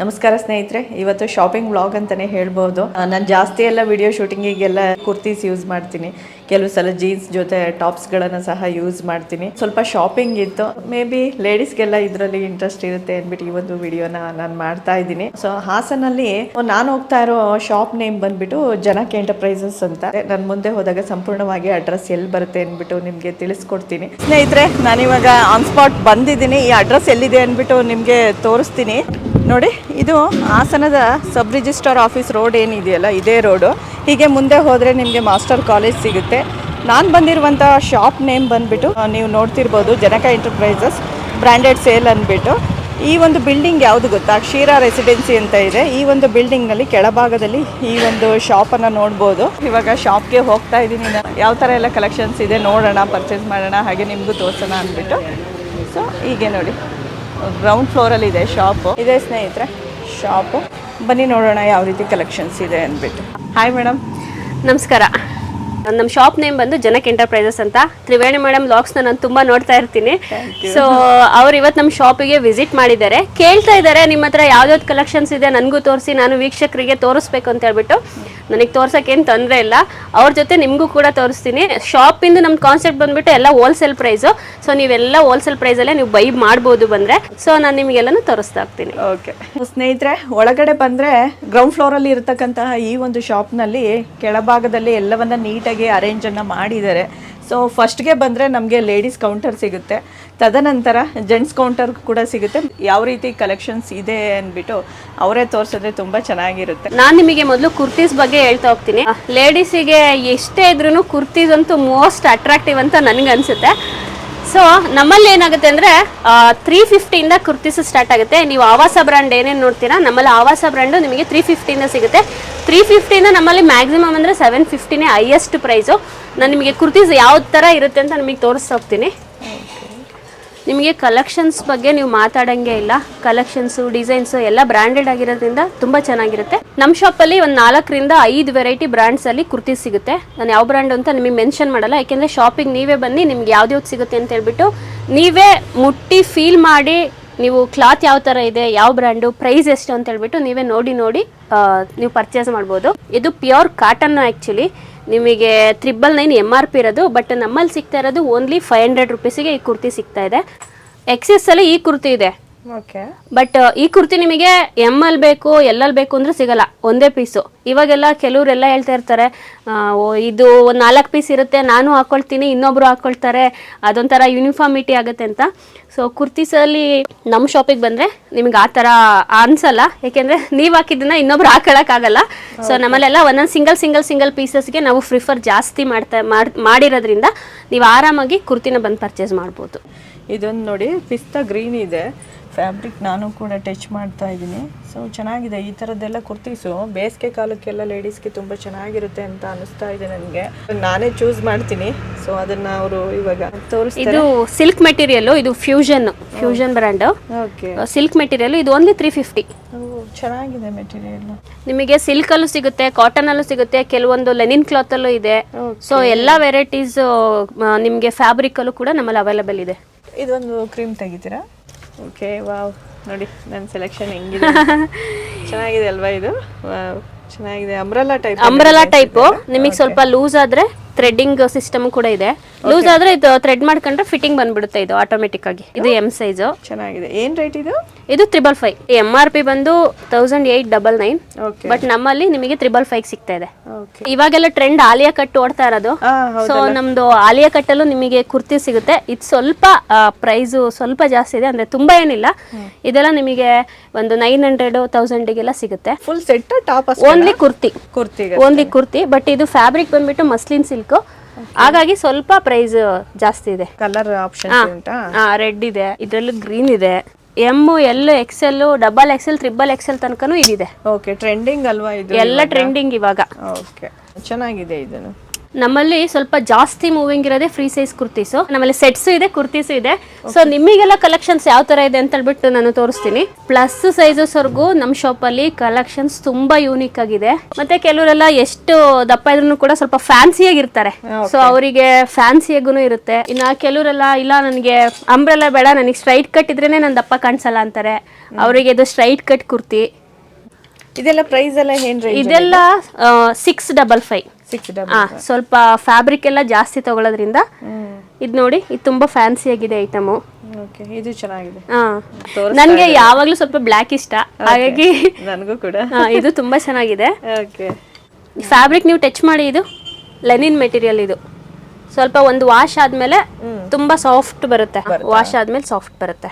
ನಮಸ್ಕಾರ ಸ್ನೇಹಿತರೆ, ಇವತ್ತು ಶಾಪಿಂಗ್ ವ್ಲಾಗ್ ಅಂತಾನೆ ಹೇಳ್ಬೋದು. ನಾನು ಜಾಸ್ತಿ ಎಲ್ಲ ವಿಡಿಯೋ ಶೂಟಿಂಗಿಗೆಲ್ಲ ಕುರ್ತೀಸ್ ಯೂಸ್ ಮಾಡ್ತೀನಿ. ಕೆಲವು ಸಲ ಜೀನ್ಸ್ ಜೊತೆ ಟಾಪ್ಸ್ಗಳನ್ನು ಸಹ ಯೂಸ್ ಮಾಡ್ತೀನಿ. ಸ್ವಲ್ಪ ಶಾಪಿಂಗ್ ಇತ್ತು. ಮೇ ಬಿ ಲೇಡೀಸ್ಗೆಲ್ಲ ಇದರಲ್ಲಿ ಇಂಟ್ರೆಸ್ಟ್ ಇರುತ್ತೆ ಅಂದ್ಬಿಟ್ಟು ಈ ಒಂದು ವಿಡಿಯೋನ ನಾನು ಮಾಡ್ತಾ ಇದ್ದೀನಿ. ಸೊ ಹಾಸನಲ್ಲಿ ನಾನು ಹೋಗ್ತಾ ಇರೋ ಶಾಪ್ ನೇಮ್ ಬಂದ್ಬಿಟ್ಟು ಜನಕ್ ಎಂಟರ್ಪ್ರೈಸಸ್ ಅಂತ. ನನ್ನ ಮುಂದೆ ಹೋದಾಗ ಸಂಪೂರ್ಣವಾಗಿ ಅಡ್ರೆಸ್ ಎಲ್ಲಿ ಬರುತ್ತೆ ಅಂದ್ಬಿಟ್ಟು ನಿಮಗೆ ತಿಳಿಸ್ಕೊಡ್ತೀನಿ. ಸ್ನೇಹಿತರೆ ನಾನಿವಾಗ ಆನ್ ಸ್ಪಾಟ್ ಬಂದಿದ್ದೀನಿ. ಈ ಅಡ್ರೆಸ್ ಎಲ್ಲಿದೆ ಅಂದ್ಬಿಟ್ಟು ನಿಮಗೆ ತೋರಿಸ್ತೀನಿ. ನೋಡಿ, ಇದು ಹಾಸನದ ಸಬ್ ರಿಜಿಸ್ಟ್ರಾರ್ ಆಫೀಸ್ ರೋಡ್ ಏನಿದೆಯಲ್ಲ, ಇದೇ ರೋಡು. ಹೀಗೆ ಮುಂದೆ ಹೋದರೆ ನಿಮಗೆ ಮಾಸ್ಟರ್ ಕಾಲೇಜ್ ಸಿಗುತ್ತೆ. ನಾನು ಬಂದಿರುವಂಥ ಶಾಪ್ ನೇಮ್ ಬಂದುಬಿಟ್ಟು ನೀವು ನೋಡ್ತಿರ್ಬೋದು ಜನಕ ಎಂಟರ್ಪ್ರೈಸಸ್ ಬ್ರ್ಯಾಂಡೆಡ್ ಸೇಲ್ ಅಂದ್ಬಿಟ್ಟು. ಈ ಒಂದು ಬಿಲ್ಡಿಂಗ್ ಯಾವುದು ಗೊತ್ತಾ? ಕ್ಷೀರ ರೆಸಿಡೆನ್ಸಿ ಅಂತ ಇದೆ. ಈ ಒಂದು ಬಿಲ್ಡಿಂಗ್ನಲ್ಲಿ ಕೆಳಭಾಗದಲ್ಲಿ ಈ ಒಂದು ಶಾಪನ್ನು ನೋಡ್ಬೋದು. ಇವಾಗ ಶಾಪ್ಗೆ ಹೋಗ್ತಾ ಇದ್ದೀನಿ. ಯಾವ ಥರ ಎಲ್ಲ ಕಲೆಕ್ಷನ್ಸ್ ಇದೆ ನೋಡೋಣ, ಪರ್ಚೇಸ್ ಮಾಡೋಣ, ಹಾಗೆ ನಿಮಗೂ ತೋರಿಸೋಣ ಅಂದ್ಬಿಟ್ಟು. ಸೊ, ಹೀಗೆ ನೋಡಿ. ಗ್ರೌಂಡ್ ಫ್ಲೋರಲ್ಲಿ ಇದೆ ಶಾಪು ಇದೆ ಸ್ನೇಹಿತರೆ ಶಾಪು ಬನ್ನಿ ನೋಡೋಣ ಯಾವ ರೀತಿ ಕಲೆಕ್ಷನ್ಸ್ ಇದೆ ಅಂದ್ಬಿಟ್ಟು. ಹಾಯ್ ಮೇಡಮ್ ನಮಸ್ಕಾರ. ನಮ್ಮ ಶಾಪ್ ನೇಮ್ ಬಂದು ಜನಕ್ ಎಂಟರ್ಪ್ರೈಸಸ್ ಅಂತ. ತ್ರಿವೇಣಿ ಮೇಡಮ್ ಲಾಗ್ಸ್ನ ನಾನು ತುಂಬಾ ನೋಡ್ತಾ ಇರ್ತೀನಿ. ಸೊ ಅವ್ರು ಇವತ್ತು ನಮ್ಮ ಶಾಪಿಗೆ ವಿಸಿಟ್ ಮಾಡಿದ್ದಾರೆ. ಕೇಳ್ತಾ ಇದ್ದಾರೆ ನಿಮ್ಮ ಹತ್ರ ಯಾವ್ದಾವ್ದು ಕಲೆಕ್ಷನ್ಸ್ ಇದೆ? ನನಗೂ ತೋರಿಸಿ ನಾನು ವೀಕ್ಷಕರಿಗೆ ತೋರಿಸ್ಬೇಕು ಅಂತ ಹೇಳ್ಬಿಟ್ಟು. ನನಗೆ ತೋರ್ಸೋಕ್ಕೇನು ತೊಂದರೆ ಇಲ್ಲ. ಅವ್ರ ಜೊತೆ ನಿಮಗೂ ಕೂಡ ತೋರಿಸ್ತೀನಿ. ಶಾಪಿಂದು ನಮ್ಮ ಕಾನ್ಸೆಪ್ಟ್ ಬಂದ್ಬಿಟ್ಟು ಎಲ್ಲ ಹೋಲ್ಸೇಲ್ ಪ್ರೈಸು ಸೊ ನೀವೆಲ್ಲ ಹೋಲ್ಸೇಲ್ ಪ್ರೈಸಲ್ಲೇ ನೀವು ಬೈ ಮಾಡ್ಬೋದು ಬಂದರೆ. ಸೊ ನಾನು ನಿಮಗೆಲ್ಲನೂ ತೋರಿಸ್ತಾ ಹೋಗ್ತೀನಿ. ಓಕೆ ಸ್ನೇಹಿತರೆ ಒಳಗಡೆ ಬಂದರೆ ಗ್ರೌಂಡ್ ಫ್ಲೋರಲ್ಲಿ ಇರತಕ್ಕಂತಹ ಈ ಒಂದು ಶಾಪ್ನಲ್ಲಿ ಕೆಳಭಾಗದಲ್ಲಿ ಎಲ್ಲವನ್ನ ನೀಟಾಗಿ ಅರೇಂಜನ್ನು ಮಾಡಿದ್ದಾರೆ. ಸೊ ಫಸ್ಟ್ಗೆ ಬಂದರೆ ನಮಗೆ ಲೇಡೀಸ್ ಕೌಂಟರ್ ಸಿಗುತ್ತೆ. ತದನಂತರ ಜೆಂಟ್ಸ್ ಕೌಂಟರ್ ಕೂಡ ಸಿಗುತ್ತೆ. ಯಾವ ರೀತಿ ಕಲೆಕ್ಷನ್ಸ್ ಇದೆ ಅಂದ್ಬಿಟ್ಟು ಅವರೇ ತೋರಿಸಿದ್ರೆ ತುಂಬ ಚೆನ್ನಾಗಿರುತ್ತೆ. ನಾನು ನಿಮಗೆ ಮೊದಲು ಕುರ್ತೀಸ್ ಬಗ್ಗೆ ಹೇಳ್ತಾ ಹೋಗ್ತೀನಿ. ಲೇಡೀಸಿಗೆ ಎಷ್ಟೇ ಇದ್ರೂ ಕುರ್ತೀಸ್ ಅಂತೂ ಮೋಸ್ಟ್ ಅಟ್ರಾಕ್ಟಿವ್ ಅಂತ ನನಗೆ ಅನ್ಸುತ್ತೆ ಸೊ ನಮ್ಮಲ್ಲಿ ಏನಾಗುತ್ತೆ ಅಂದರೆ ತ್ರೀ ಫಿಫ್ಟಿಯಿಂದ ಕುರ್ತೀಸ್ ಸ್ಟಾರ್ಟ್ ಆಗುತ್ತೆ. ನೀವು ಆವಾಸ ಬ್ರ್ಯಾಂಡ್ ಏನೇನು ನೋಡ್ತೀರಾ, ನಮ್ಮಲ್ಲಿ ಆವಾಸ ಬ್ರ್ಯಾಂಡು ನಿಮಗೆ ತ್ರೀ ಫಿಫ್ಟಿಯಿಂದ ಸಿಗುತ್ತೆ. ತ್ರೀ ಫಿಫ್ಟಿಯಿಂದ ನಮ್ಮಲ್ಲಿ ಮ್ಯಾಕ್ಸಿಮಮ್ ಅಂದರೆ ಸೆವೆನ್ ಫಿಫ್ಟಿನೇ ಹೈಯೆಸ್ಟ್ ಪ್ರೈಸು ನಾನು ನಿಮಗೆ ಕುರ್ತೀಸ್ ಯಾವ ಥರ ಇರುತ್ತೆ ಅಂತ ನಿಮಗೆ ತೋರಿಸ್ತಾ ಹೋಗ್ತೀನಿ. ನಿಮಗೆ ಕಲೆಕ್ಷನ್ಸ್ ಬಗ್ಗೆ ನೀವು ಮಾತಾಡೋಂಗೆ ಇಲ್ಲ. ಕಲೆಕ್ಷನ್ಸು ಡಿಸೈನ್ಸು ಎಲ್ಲ ಬ್ರ್ಯಾಂಡೆಡ್ ಆಗಿರೋದ್ರಿಂದ ತುಂಬ ಚೆನ್ನಾಗಿರುತ್ತೆ. ನಮ್ಮ ಶಾಪಲ್ಲಿ ಒಂದು ನಾಲ್ಕರಿಂದ ಐದು ವೆರೈಟಿ ಬ್ರ್ಯಾಂಡ್ಸಲ್ಲಿ ಕುರ್ತಿ ಸಿಗುತ್ತೆ. ನಾನು ಯಾವ ಬ್ರ್ಯಾಂಡ್ ಅಂತ ನಿಮಗೆ ಮೆನ್ಷನ್ ಮಾಡಲ್ಲ. ಯಾಕೆಂದರೆ ಶಾಪಿಂಗ್ ನೀವೇ ಬನ್ನಿ, ನಿಮ್ಗೆ ಯಾವ್ದ್ಯಾವ್ದು ಸಿಗುತ್ತೆ ಅಂತ ಹೇಳ್ಬಿಟ್ಟು ನೀವೇ ಮುಟ್ಟಿ ಫೀಲ್ ಮಾಡಿ ನೀವು ಕ್ಲಾತ್ ಯಾವ ಥರ ಇದೆ, ಯಾವ ಬ್ರ್ಯಾಂಡು ಪ್ರೈಸ್ ಎಷ್ಟು ಅಂತ ಹೇಳ್ಬಿಟ್ಟು ನೀವೇ ನೋಡಿ ನೋಡಿ ನೀವು ಪರ್ಚೇಸ್ ಮಾಡ್ಬೋದು. ಇದು ಪ್ಯೂರ್ ಕಾಟನ್ ಆ್ಯಕ್ಚುಲಿ ನಿಮಗೆ triple nine M R P ಇರೋದು ಬಟ್ ನಮ್ಮಲ್ಲಿ ಸಿಗ್ತಾ ಇರೋದು ಓನ್ಲಿ ಫೈವ್ ಹಂಡ್ರೆಡ್ ರುಪೀಸಿಗೆ ಈ ಕುರ್ತಿ ಸಿಗ್ತಾ ಇದೆ. ಎಕ್ಸೆಸ್ ಅಲ್ಲಿ ಈ ಕುರ್ತಿ ಇದೆ. ಬಟ್ ಈ ಕುರ್ತಿ ನಿಮಗೆ ಎಂ ಅಲ್ಲಿ ಬೇಕು ಎಲ್ಲಲ್ಲಿ ಬೇಕು ಅಂದ್ರೆ ಸಿಗಲ್ಲ. ಒಂದೇ ಪೀಸು ಇವಾಗೆಲ್ಲ ಕೆಲವರೆಲ್ಲ ಹೇಳ್ತಾ ಇರ್ತಾರೆ ಓ, ಇದು ಒಂದು ನಾಲ್ಕು ಪೀಸ್ ಇರುತ್ತೆ ನಾನು ಹಾಕೊಳ್ತೀನಿ ಇನ್ನೊಬ್ರು ಹಾಕೊಳ್ತಾರೆ ಅದೊಂಥರ ಯೂನಿಫಾರ್ಮಿಟಿ ಆಗುತ್ತೆ ಅಂತ. ಸೊ ಕುರ್ತೀಸಲ್ಲಿ ನಮ್ಮ ಶಾಪಿಗೆ ಬಂದರೆ ನಿಮ್ಗೆ ಆ ಥರ ಅನ್ಸಲ್ಲ. ಯಾಕೆಂದ್ರೆ ನೀವು ಹಾಕಿದ್ದನ್ನ ಇನ್ನೊಬ್ರು ಹಾಕೊಳ್ಳೋಕ್ಕಾಗಲ್ಲ ಸೊ ನಮ್ಮಲ್ಲೆಲ್ಲ ಒಂದೊಂದು ಸಿಂಗಲ್ ಸಿಂಗಲ್ ಸಿಂಗಲ್ ಪೀಸಸ್ಗೆ ನಾವು ಪ್ರಿಫರ್ ಜಾಸ್ತಿ ಮಾಡ್ತಾ ಮಾಡ್- ಮಾಡಿರೋದ್ರಿಂದ ನೀವು ಆರಾಮಾಗಿ ಕುರ್ತಿನ ಬಂದು ಪರ್ಚೇಸ್ ಮಾಡ್ಬೋದು. ಇದೊಂದು ನೋಡಿ ಪಿಸ್ತಾ ಗ್ರೀನ್ ಇದೆ. ಫ್ಯಾಬ್ರಿಕ್ ನಾನು ಕೂಡ ಟಚ್ ಮಾಡ್ತಾ ಇದ್ದೀನಿ. ಸೊ ಚೆನ್ನಾಗಿದೆ. ಈ ಥರದ್ದೆಲ್ಲ ಕುರ್ತೀಸು ಬೇಸಿಗೆ ಕಾಲಕ್ಕೆಲ್ಲ ಲೇಡೀಸ್ಗೆ ತುಂಬ ಚೆನ್ನಾಗಿರುತ್ತೆ ಅಂತ ಅನಿಸ್ತಾ ಇದೆ ನನಗೆ. ನಾನೇ ಚೂಸ್ ಮಾಡ್ತೀನಿ. ಸೊ ಅದನ್ನು ಅವರು ಇವಾಗ ತೋರಿಸ್ತಾರೆ. ಇದು ಸಿಲ್ಕ್ ಮೆಟೀರಿಯಲ್ ಇದು fusion fusion brand okay silk material ಇದು ಓನ್ಲಿ ತ್ರೀ ಫಿಫ್ಟಿ ಚೆನ್ನಾಗಿದೆ ಮೆಟೀರಿಯಲ್ ನಿಮಗೆ ಸಿಲ್ಕ್ ಅಲ್ಲೂ ಸಿಗುತ್ತೆ ಕಾಟನ್ ಅಲ್ಲೂ ಸಿಗುತ್ತೆ ಕೆಲವೊಂದು ಲೆನಿನ್ ಕ್ಲಾತ್ ಅಲ್ಲೂ ಇದೆ. ಸೊ ಎಲ್ಲ ವೆರೈಟೀಸ್ ನಿಮಗೆ ಫ್ಯಾಬ್ರಿಕ್ ಅಲ್ಲೂ ಕೂಡ ನಮ್ಮಲ್ಲಿ ಅವೈಲೇಬಲ್ ಇದೆ. ಇದೊಂದು ಕ್ರೀಮ್ ತೆಗಿತೀರಾ? ಓಕೆ ವಾವ್ ನೋಡಿ ನನ್ನ ಸೆಲೆಕ್ಷನ್ ಹೆಂಗಿದೆ? ಚೆನ್ನಾಗಿದೆ ಅಲ್ವಾ ಇದು? ವಾವ್ ಚೆನ್ನಾಗಿದೆ. ಅಂಬ್ರಲ್ಲಾ ಟೈಪ್ ಅಂಬ್ರಲಾ ಟೈಪ್ ನಿಮಗೆ ಸ್ವಲ್ಪ ಲೂಸ್ ಆದ್ರೆ ಥ್ರೆಡ್ಡಿಂಗ್ ಸಿಸ್ಟಮ್ ಕೂಡ ಇದೆ. ಲೂಸ್ ಆದ್ರೆ ಇದು ಥ್ರೆಡ್ ಮಾಡ್ಕೊಂಡ್ರೆ ಫಿಟ್ಟಿಂಗ್ ಬಂದ್ಬಿಡುತ್ತೆ ಇದು ಆಟೋಮೆಟಿಕ್ ಆಗಿ. ಇದು ಎಂ ಸೈಜ್ ಚೆನ್ನಾಗಿದೆ. ಏನ್ ರೇಟ್ ಇದು? ಇದು triple five M R P ಬಂದು thousand eight double nine but ನಮ್ಮಲ್ಲಿ ನಿಮಗೆ ತ್ರಿಬಲ್ ಫೈವ್ ಸಿಗ್ತಾ ಇದೆ. ಇವಾಗೆಲ್ಲ ಟ್ರೆಂಡ್ ಆಲಿಯಾ ಕಟ್ ಓಡ್ತಾ ಇರೋದು. ಸೊ ನಮ್ದು ಆಲಿಯಾ ಕಟ್ಟಲ್ಲೂ ನಿಮಗೆ ಕುರ್ತಿ ಸಿಗುತ್ತೆ. ಇದು ಸ್ವಲ್ಪ ಪ್ರೈಸ್ ಸ್ವಲ್ಪ ಜಾಸ್ತಿ ಇದೆ. ಅಂದ್ರೆ ತುಂಬಾ ಏನಿಲ್ಲ. ಇದೆಲ್ಲ ನಿಮಗೆ ಒಂದು ನೈನ್ ಹಂಡ್ರೆಡ್ ತೌಸಂಡಿಗೆಲ್ಲ ಸಿಗುತ್ತೆ. Full set top only kurti. Kurti only kurti. But ಇದು ಫ್ಯಾಬ್ರಿಕ್ ಬಂದ್ಬಿಟ್ಟು ಮಸ್ಲಿನ್ ಸಿಲ್ಕ್ ಹಾಗಾಗಿ ಸ್ವಲ್ಪ ಪ್ರೈಸ್ ಜಾಸ್ತಿ ಇದೆ. ಕಲರ್ ಆಪ್ಷನ್ ರೆಡ್ ಇದೆ. ಇದರಲ್ಲಿ ಗ್ರೀನ್ ಇದೆ. M L XL double XL triple XL ತನಕನು ಇದಿದೆ. ಓಕೆ ಟ್ರೆಂಡಿಂಗ್ ಅಲ್ವಾ ಇದು ಎಲ್ಲ ಟ್ರೆಂಡಿಂಗ್ ಇವಾಗ. ಓಕೆ ಚೆನ್ನಾಗಿದೆ ಇದನ್ನು. ನಮ್ಮಲ್ಲಿ ಸ್ವಲ್ಪ ಜಾಸ್ತಿ ಮೂವಿಂಗ್ ಇರೋದೇ ಫ್ರೀ ಸೈಜ್ ಕುರ್ತೀಸು ನಮ್ಮಲ್ಲಿ ಸೆಟ್ಸು ಇದೆ ಕುರ್ತೀಸು ಇದೆ. ಸೊ ನಿಮಗೆಲ್ಲ ಕಲೆಕ್ಷನ್ಸ್ ಯಾವ ತರ ಇದೆ ಅಂತ ಹೇಳ್ಬಿಟ್ಟು ನಾನು ತೋರಿಸ್ತೀನಿ. ಪ್ಲಸ್ ಸೈಜಸ್ ನಮ್ ನಮ್ಮ ಶಾಪಲ್ಲಿ ಕಲೆಕ್ಷನ್ಸ್ ತುಂಬಾ ಯೂನಿಕ್ ಆಗಿದೆ. ಮತ್ತೆ ಕೆಲವರೆಲ್ಲ ಎಷ್ಟು ದಪ್ಪ ಇದ್ರೂ ಕೂಡ ಸ್ವಲ್ಪ ಫ್ಯಾನ್ಸಿಯಾಗಿರ್ತಾರೆ ಸೊ ಅವರಿಗೆ ಫ್ಯಾನ್ಸಿಯಾಗೂ ಇರುತ್ತೆ. ಇನ್ನ ಕೆಲವರೆಲ್ಲ ಇಲ್ಲ ನನಗೆ ಅಂಬ್ರೆಲ್ಲ ಬೇಡ ನನಗೆ ಸ್ಟ್ರೈಟ್ ಕಟ್ ಇದ್ರೇನೆ ನನ್ನ ದಪ್ಪ ಕಾಣಿಸಲ್ಲ ಅಂತಾರೆ. ಅವರಿಗೆ ಇದು ಸ್ಟ್ರೈಟ್ ಕಟ್ ಕುರ್ತಿ ಇದೆಲ್ಲ ಪ್ರೈಸ್ ಎಲ್ಲ ಏನ್ ಇದೆಲ್ಲ ಸಿಕ್ಸ್ ಡಬಲ್ ಫೈವ್ ಸಿಕ್ಸ್ ಆ, ಸ್ವಲ್ಪ ಫ್ಯಾಬ್ರಿಕ್ ಎಲ್ಲ ಜಾಸ್ತಿ ತಗೊಳ್ಳೋದ್ರಿಂದ ಇದು ನೋಡಿ ಇದು ತುಂಬಾ ಫ್ಯಾನ್ಸಿ ಆಗಿದೆ ಐಟಮ್ ಇದು ಚೆನ್ನಾಗಿದೆ. ನನಗೆ ಯಾವಾಗಲೂ ಸ್ವಲ್ಪ ಬ್ಲ್ಯಾಕ್ ಇಷ್ಟ. ಹಾಗಾಗಿ ನನಗೂ ಕೂಡ. ಇದು ತುಂಬಾ ಚೆನ್ನಾಗಿದೆ. ಫ್ಯಾಬ್ರಿಕ್ ನೀವು ಟಚ್ ಮಾಡಿ ಇದು ಲೆನಿನ್ ಮೆಟೀರಿಯಲ್ ಇದು. ಸ್ವಲ್ಪ ಒಂದು ವಾಶ್ ಆದ್ಮೇಲೆ ತುಂಬಾ ಸಾಫ್ಟ್ ಬರುತ್ತೆ. ವಾಶ್ ಆದ್ಮೇಲೆ ಸಾಫ್ಟ್ ಬರುತ್ತೆ.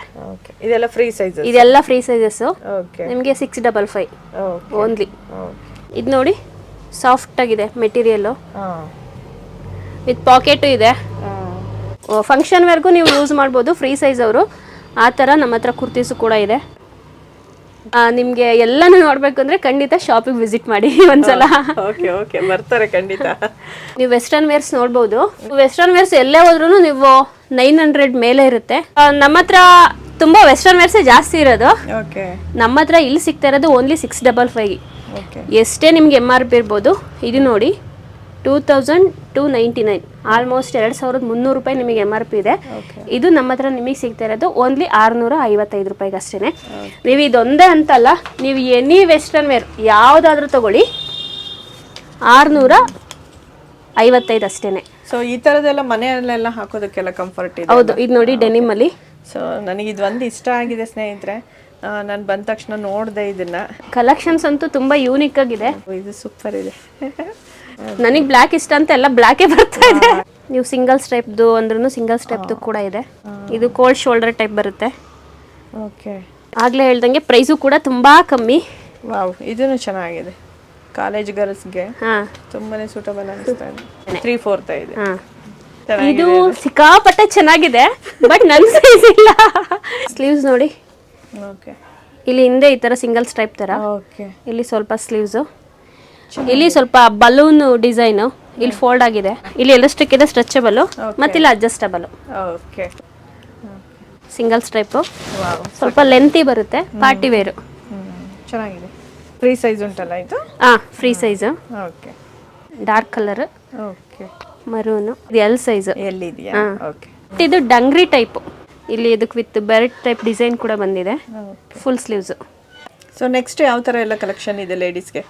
ಇದೆಲ್ಲ ಫ್ರೀ ಸೈಜಸ್ ಇದೆಲ್ಲ ಫ್ರೀ ಸೈಜಸ್ ನಿಮಗೆ ಸಿಕ್ಸ್ ಡಬಲ್ ಫೈವ್ ಓನ್ಲಿ ಇದು ನೋಡಿ ಸಾಫ್ಟ್ ಆಗಿದೆ ಮೆಟೀರಿಯಲ್ ವಿತ್ ಪಾಕೆಟು ಇದೆ. ಫಂಕ್ಷನ್ ವರ್ಗೂ ನೀವು ಯೂಸ್ ಮಾಡ್ಬೋದು ಫ್ರೀ ಸೈಜ್ ಅವರು. ಆ ಥರ ನಮ್ಮ ಹತ್ರ ಕುರ್ತೀಸು ಕೂಡ ಇದೆ. ನಿಮಗೆ ಎಲ್ಲನೂ ನೋಡಬೇಕು ಅಂದ್ರೆ ಖಂಡಿತ ಶಾಪಿಗೆ ವಿಸಿಟ್ ಮಾಡಿ ಒಂದ್ಸಲ. Okay okay. ಬರ್ತಾರೆ ಖಂಡಿತ. ನೀವು ವೆಸ್ಟರ್ನ್ ವೇರ್ಸ್ ನೋಡ್ಬೋದು. ವೆಸ್ಟರ್ನ್ ವೇರ್ಸ್ ಎಲ್ಲೇ ಹೋದ್ರೂ ನೀವು ನೈನ್ ಹಂಡ್ರೆಡ್ ಮೇಲೆ ಇರುತ್ತೆ. ನಮ್ಮ ಹತ್ರ ತುಂಬಾ ವೆಸ್ಟರ್ನ್ ವೇರ್ಸೇ ಜಾಸ್ತಿ ಇರೋದು. ನಮ್ಮ ಹತ್ರ ಇಲ್ಲಿ ಸಿಗ್ತಾ ಇರೋದು ಓನ್ಲಿ ಸಿಕ್ಸ್ ಡಬಲ್ ಫೈವ್ ಎಷ್ಟೇ ನಿಮ್ಗೆ ಎಂ ಆರ್ ಪಿ ಇರ್ಬೋದು ಇದು ನೋಡಿ. Two thousand two ninety nine. Almost ಎರಡು ಸಾವಿರದ ಮುನ್ನೂರು ರೂಪಾಯಿ ನಿಮಗೆ ಎಂ ಆರ್ ಪಿ ಇದೆ. ಇದು ನಮ್ಮ ಹತ್ರ ನಿಮಗೆ ಸಿಗ್ತಾ ಇರೋದು ಓನ್ಲಿ ಆರುನೂರ ಐವತ್ತೈದು ರೂಪಾಯಿಗೆ ಅಷ್ಟೇ ನೀವು ಇದೊಂದೇ ಅಂತಲ್ಲ ನೀವು ಎನಿ ವೆಸ್ಟರ್ನ್ ವೇರ್ ಯಾವುದಾದ್ರೂ ತಗೊಳ್ಳಿ. ಆರುನೂರ ಐವತ್ತೈದು ಅಷ್ಟೇ ಸೊ ಈ ಥರದ್ದೆಲ್ಲ ಮನೆಯಲ್ಲೆಲ್ಲ ಹಾಕೋದಕ್ಕೆಲ್ಲ ಕಂಫರ್ಟ್ ಇದೆ ಹೌದು ಇದು ನೋಡಿ ಡೆನಿಮಲ್ಲಿ ಸೊ ನನಗೆ ಇದು ಒಂದು ಇಷ್ಟ ಆಗಿದೆ ಸ್ನೇಹಿತರೆ. ನಾನು ಬಂದ ತಕ್ಷಣ ನೋಡಿದೆ ಇದನ್ನ. ಕಲೆಕ್ಷನ್ಸ್ ಅಂತೂ ತುಂಬ ಯೂನಿಕ್ ಆಗಿದೆ. ಇದು ಸೂಪರ್ ಇದೆ. ನನಗೆ ಬ್ಲ್ಯಾಕ್ ಇಷ್ಟ ಅಂತ ಎಲ್ಲ ಬ್ಲ್ಯಾಕೇ ಬರ್ತಾ ಇದೆ. ನೀವು ಸಿಂಗಲ್ ಸ್ಟೆಪ್ದು ಅಂದ್ರೂ ಸಿಂಗಲ್ ಸ್ಟೆಪ್ದು ಕೂಡ ಇದೆ. ಇದು ಕೋಲ್ಡ್ ಶೋಲ್ಡರ್ ಟೈಪ್ ಬರುತ್ತೆ. ಓಕೆ. ಆಗ್ಲೇ ಹೇಳ್ದಂಗೆ ಪ್ರೈಸು ಕೂಡ ತುಂಬಾ ಕಮ್ಮಿ. ವಾವ್ ಇದೂ ಚೆನ್ನಾಗಿದೆ. ಕಾಲೇಜ್ ಗರ್ಲ್ಸ್ಗೆ ಹಾ. ತುಂಬಾನೇ ಸೂಟಬಲ್ ಅನಿಸ್ತಾ ಇದೆ. ತ್ರೀ ಫೋರ್ತ್ ಇದೆ. ಹಾ. ಇದು ಸಿಕ್ಕಾಪಟ್ಟೆ ಚೆನ್ನಾಗಿದೆ ಬಟ್ ನನ್ ಸೈಜ್ ಇಲ್ಲ. ಸ್ಲೀವ್ಸ್ ನೋಡಿ. ಓಕೆ. ಇಲ್ಲಿ ಹಿಂದೆ ಈ ತರ ಸಿಂಗಲ್ ಸ್ಟ್ರೈಪ್ ತರ. ಓಕೆ. ಇಲ್ಲಿ ಸ್ವಲ್ಪ ಸ್ಲೀವ್ಸ್ ಇಲ್ಲಿ ಸ್ವಲ್ಪ ಬಲೂನ್ ಡಿಸೈನ್ ಇಲ್ಲಿ ಫೋಲ್ಡ್ ಆಗಿದೆ. ಇಲ್ಲಿ ಎಲಾಸ್ಟಿಕ್ ಇದೆ ಸ್ಟ್ರೆಚಬಲ್ ಮತ್ತೆ ಇಲ್ಲಿ ಅಡ್ಜಸ್ಟಬಲ್ ಓಕೆ ಸಿಂಗಲ್ ಸ್ಟ್ರೈಪ್ ಸ್ವಲ್ಪ ಲೆಂತಿ ಬರುತ್ತೆ ಪಾರ್ಟಿ ವೇರ್ ಚೆನ್ನಾಗಿದೆ. ಫ್ರೀ ಸೈಜ್ ಉಂಟಲ್ಲ ಇದು? ಹಾ free size okay dark colour okay maroon ಇದು ಎಲ್ ಸೈಜ್ ಎಲ್ಲಿದೆಯಾ? ಓಕೆ ಇದು ಡಂಗ್ರಿ ಟೈಪ್ ಇಲ್ಲಿ ಇದಕ್ಕೆ ವಿತ್ ಬೆರೆಟ್ ಟೈಪ್ ಡಿಸೈನ್ ಕೂಡ ಬಂದಿದೆ. ಫುಲ್ ಸ್ಲೀವ್ಸ್ ಸೊ ನೆಕ್ಸ್ಟ್ ಯಾವ ಥರ ಎಲ್ಲ ಕಲೆಕ್ಷನ್ ಇದೆ ಲೇಡೀಸ್ಗೆ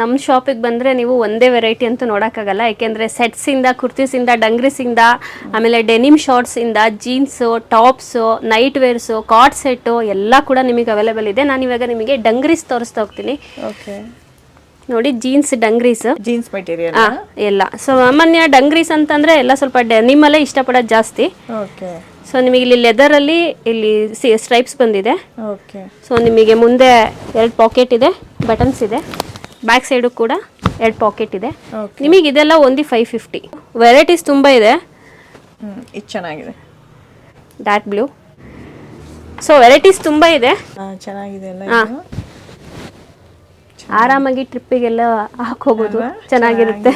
ನಮ್ಮ ಶಾಪಿಗೆ ಬಂದರೆ ನೀವು ಒಂದೇ ವೆರೈಟಿ ಅಂತೂ ನೋಡೋಕ್ಕಾಗಲ್ಲ. ಯಾಕೆಂದರೆ ಸೆಟ್ಸಿಂದ ಕುರ್ತೀಸಿಂದ ಡಂಗ್ರೀಸಿಂದ ಆಮೇಲೆ denim ಶಾರ್ಟ್ಸಿಂದ jeans tops night wears cot set ಎಲ್ಲ ಕೂಡ ನಿಮಗೆ ಅವೈಲೇಬಲ್ ಇದೆ. ನಾನು ಇವಾಗ ನಿಮಗೆ ಡಂಗ್ರೀಸ್ ತೋರಿಸ್ತಾ ಹೋಗ್ತೀನಿ. ಓಕೆ ನೋಡಿ ಜೀನ್ಸ್ ಡಂಗ್ರೀಸ್ ಜೀನ್ಸ್ ಮೆಟೀರಿಯಲ್ ಎಲ್ಲ. ಸೊ ಸಾಮಾನ್ಯ ಡಂಗ್ರೀಸ್ ಅಂತಂದ್ರೆ ಎಲ್ಲ ಸ್ವಲ್ಪ ನಿಮ್ಮಲ್ಲೇ ಇಷ್ಟಪಡೋದು ಜಾಸ್ತಿ. ಓಕೆ. ಸೊ ನಿಮಗೆ ಇಲ್ಲಿ ಲೆದರಲ್ಲಿ ಇಲ್ಲಿ ಸಿ ಸ್ಟ್ರೈಪ್ಸ್ ಬಂದಿದೆ. ಓಕೆ. ಸೊ ನಿಮಗೆ ಮುಂದೆ ಎರಡು ಪಾಕೆಟ್ ಇದೆ ಬಟನ್ಸ್ ಇದೆ. ಬ್ಯಾಕ್ ಸೈಡು ಕೂಡ ಎರಡು ಪಾಕೆಟ್ ಇದೆ. ನಿಮಗೆ ಇದೆಲ್ಲ ಒಂದು ಫೈವ್ ಫಿಫ್ಟಿ ವೆರೈಟೀಸ್ ತುಂಬ ಇದೆ. ಇದು ಚೆನ್ನಾಗಿದೆ. ಡಾರ್ಕ್ ಬ್ಲೂ ಸೊ ವೆರೈಟೀಸ್ ತುಂಬ ಇದೆ. ಚೆನ್ನಾಗಿದೆ ಅಲ್ಲ ಆರಾಮಾಗಿ ಟ್ರಿಪ್ಪಿಗೆಲ್ಲ ಹಾಕೋಬಹುದು ಚೆನ್ನಾಗಿರುತ್ತೆ.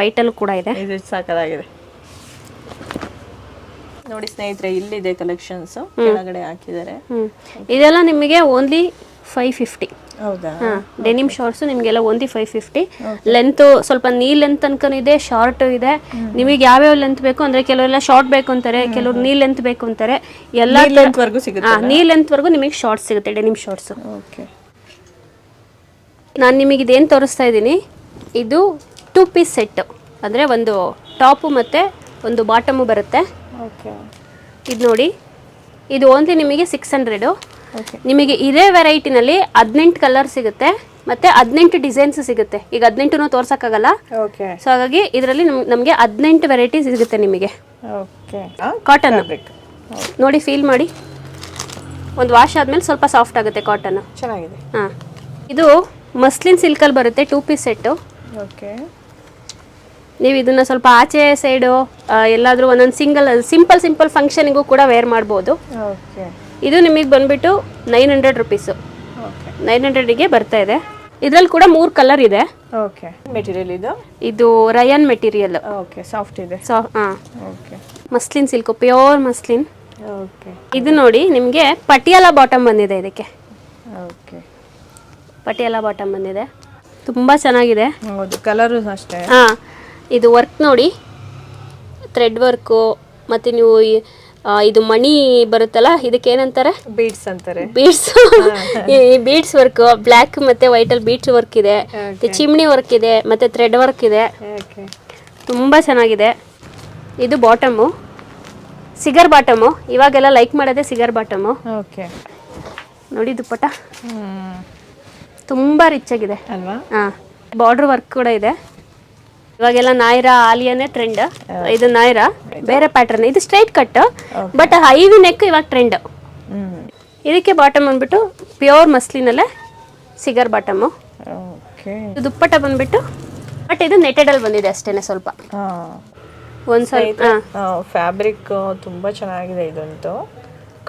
ವೈಟಲ್ಲೂ ಕೂಡ ಇದೆ. ಇದು ಸಾಕಾಗಿದೆ. ನೋಡಿ ಸ್ನೇಹಿತರೆ ಇಲ್ಲಿದೆ ಕಲೆಕ್ಷನ್ಸ್ ಕೆಳಗಡೆ ಹಾಕಿದ್ದಾರೆ. ಇದೆಲ್ಲ ನಿಮಗೆ only five fifty denim shorts ನಿಮಗೆಲ್ಲ ಓನ್ಲಿ ಫೈವ್ ಫಿಫ್ಟಿ ಲೆಂತ್ ಸ್ವಲ್ಪ ನೀ ಲೆಂತ್ ತನಕ ಇದೆ ಶಾರ್ಟ್ ಇದೆ. ನಿಮಗೆ ಯಾವ್ಯಾವ ಲೆಂತ್ ಬೇಕು ಅಂದ್ರೆ ಕೆಲವರೆಲ್ಲ ಶಾರ್ಟ್ ಬೇಕು ಅಂತಾರೆ ಕೆಲವ್ರು ನೀ ಲೆಂತ್ ಬೇಕು ಅಂತಾರೆ. ಎಲ್ಲ ನೀ ಲೆಂತ್ವರೆಗೂ ನಿಮಗೆ ಶಾರ್ಟ್ ಸಿಗುತ್ತೆ ಡೆನಿಮ್ ಶಾರ್ಟ್ಸ್ ಓಕೆ ನಾನು ನಿಮಗೆ ಇದೇನು ತೋರಿಸ್ತಾ ಇದ್ದೀನಿ. ಇದು ಟೂ ಪೀಸ್ ಸೆಟ್ ಅಂದರೆ ಒಂದು ಟಾಪು ಮತ್ತು ಒಂದು ಬಾಟಮು ಬರುತ್ತೆ. ಓಕೆ. ಇದು ನೋಡಿ. ಇದು ಓನ್ಲಿ ನಿಮಗೆ ಸಿಕ್ಸ್ ಹಂಡ್ರೆಡು ನಿಮಗೆ ಇದೇ ವೆರೈಟಿನಲ್ಲಿ ಹದಿನೆಂಟು ಕಲರ್ ಸಿಗುತ್ತೆ ಮತ್ತೆ ಹದಿನೆಂಟು ಡಿಸೈನ್ಸ್ ಸಿಗುತ್ತೆ. ಈಗ ಹದಿನೆಂಟು ತೋರ್ಸಕ್ಕಾಗಲ್ಲ. ಓಕೆ. ಸೊ ಹಾಗಾಗಿ ಇದರಲ್ಲಿ ನಮಗೆ ಹದಿನೆಂಟು ವೆರೈಟಿ ಸಿಗುತ್ತೆ ನಿಮಗೆ. ಓಕೆ. ಕಾಟನ್ ನೋಡಿ ಫೀಲ್ ಮಾಡಿ. ಒಂದು ವಾಶ್ ಆದಮೇಲೆ ಸ್ವಲ್ಪ ಸಾಫ್ಟ್ ಆಗುತ್ತೆ ಕಾಟನ್ ಚೆನ್ನಾಗಿದೆ. ಹಾಂ. ಇದು ಮಸ್ಲಿನ್ ಸಿಲ್ಕಲ್ಲಿ ಬರುತ್ತೆ ಟೂ ಪೀಸ್ ಸೆಟ್ಟು ಓಕೆ. ನೀವು ಇದನ್ನ ಸ್ವಲ್ಪ ಆಚೆ ಸೈಡು ಎಲ್ಲಾದರೂ ಒಂದೊಂದು ಸಿಂಗಲ್ ಸಿಂಪಲ್ ಸಿಂಪಲ್ ಫಂಕ್ಷನಿಗೂ ಕೂಡ ವೇರ್ ಮಾಡ್ಬೋದು. ಓಕೆ. ಇದು ನಿಮಗೆ ಬಂದ್ಬಿಟ್ಟು ನೈನ್ ಹಂಡ್ರೆಡ್ ರುಪೀಸು ನೈನ್ ಹಂಡ್ರೆಡಿಗೆ ಬರ್ತಾ ಇದೆ. ಇದ್ರಲ್ಲಿ ಕೂಡ ಮೂರು ಕಲರ್ ಇದೆ. ಓಕೆ. ಮೆಟೀರಿಯಲ್ ಇದು? ಇದು ರಯನ್ ಮೆಟೀರಿಯಲ್ ಓಕೆ ಸಾಫ್ಟ್ ಇದೆ. ಸಾಫ್ಟ್ ಹಾಂ. Okay. Muslin silk pure muslin. Okay. ಇದು ನೋಡಿ ನಿಮಗೆ ಪಟಿಯಾಲ ಬಾಟಮ್ ಬಂದಿದೆ ಇದಕ್ಕೆ. ಓಕೆ. ಪಟಿಯಾಲ ಬಾಟಮ್ ಬಂದಿದೆ. ತುಂಬ ಚೆನ್ನಾಗಿದೆ. ಹೌದು ಕಲರು ಅಷ್ಟೇ. ಹಾಂ ಇದು ವರ್ಕ್ ನೋಡಿ. ಥ್ರೆಡ್ ವರ್ಕು ಮತ್ತು ನೀವು ಇದು ಮಣಿ ಬರುತ್ತಲ್ಲ ಇದಕ್ಕೆ ಏನಂತಾರೆ? ಬೀಡ್ಸ್ ಅಂತಾರೆ. ಬೀಡ್ಸ್ ಈ ಬೀಡ್ಸ್ ವರ್ಕ್ ಬ್ಲ್ಯಾಕ್ ಮತ್ತೆ ವೈಟ್ ಅಲ್ಲಿ ಬೀಡ್ಸ್ ವರ್ಕ್ ಇದೆ. ಚಿಮ್ಣಿ ಚಿಮ್ನಿ ವರ್ಕ್ ಇದೆ ಮತ್ತೆ ಥ್ರೆಡ್ ವರ್ಕ್ ಇದೆ. ಓಕೆ ತುಂಬ ಚೆನ್ನಾಗಿದೆ. ಇದು ಬಾಟಮು ಸಿಗರ್ ಬಾಟಮು ಇವಾಗೆಲ್ಲ ಲೈಕ್ ಮಾಡೋದೇ ಸಿಗರ್ ಬಾಟಮು ಓಕೆ ನೋಡಿ ದುಪ್ಪಟ ಹ್ಮ್. ತುಂಬ ರಿಚ್ ಆಗಿದೆ. ಅಲ್ವಾ? ಹಾಂ. ಬಾರ್ಡ್ರ್ ವರ್ಕ್ ಕೂಡ ಇದೆ. ಇವಾಗೆಲ್ಲ ನಾಯ್ರಾ ಆಲಿಯಾನೇ ಟ್ರೆಂಡ್ ಇದು ನಾಯ್ರಾ ಬೇರೆ ಪ್ಯಾಟರ್ನ್ ಇದು straight cut but heavy neck ಇವಾಗ ಟ್ರೆಂಡ್ ಇದಕ್ಕೆ ಬಾಟಮ್ ಬಂದ್ಬಿಟ್ಟು ಪ್ಯೂರ್ ಮಸ್ಲಿನಲ್ಲೇ ಸಿಗರ್ ಬಾಟಮು ಓಕೆ ಇದು ದುಪ್ಪಟ ಬಂದ್ಬಿಟ್ಟು ಬಟ್ ಇದು ನೆಟೆಡಲ್ಲಿ ಬಂದಿದೆ ಅಷ್ಟೇನೆ ಸ್ವಲ್ಪ. ಒಂದು ಸ್ವಲ್ಪ ಫ್ಯಾಬ್ರಿಕ್ ತುಂಬ ಚೆನ್ನಾಗಿದೆ ಇದಂತೂ.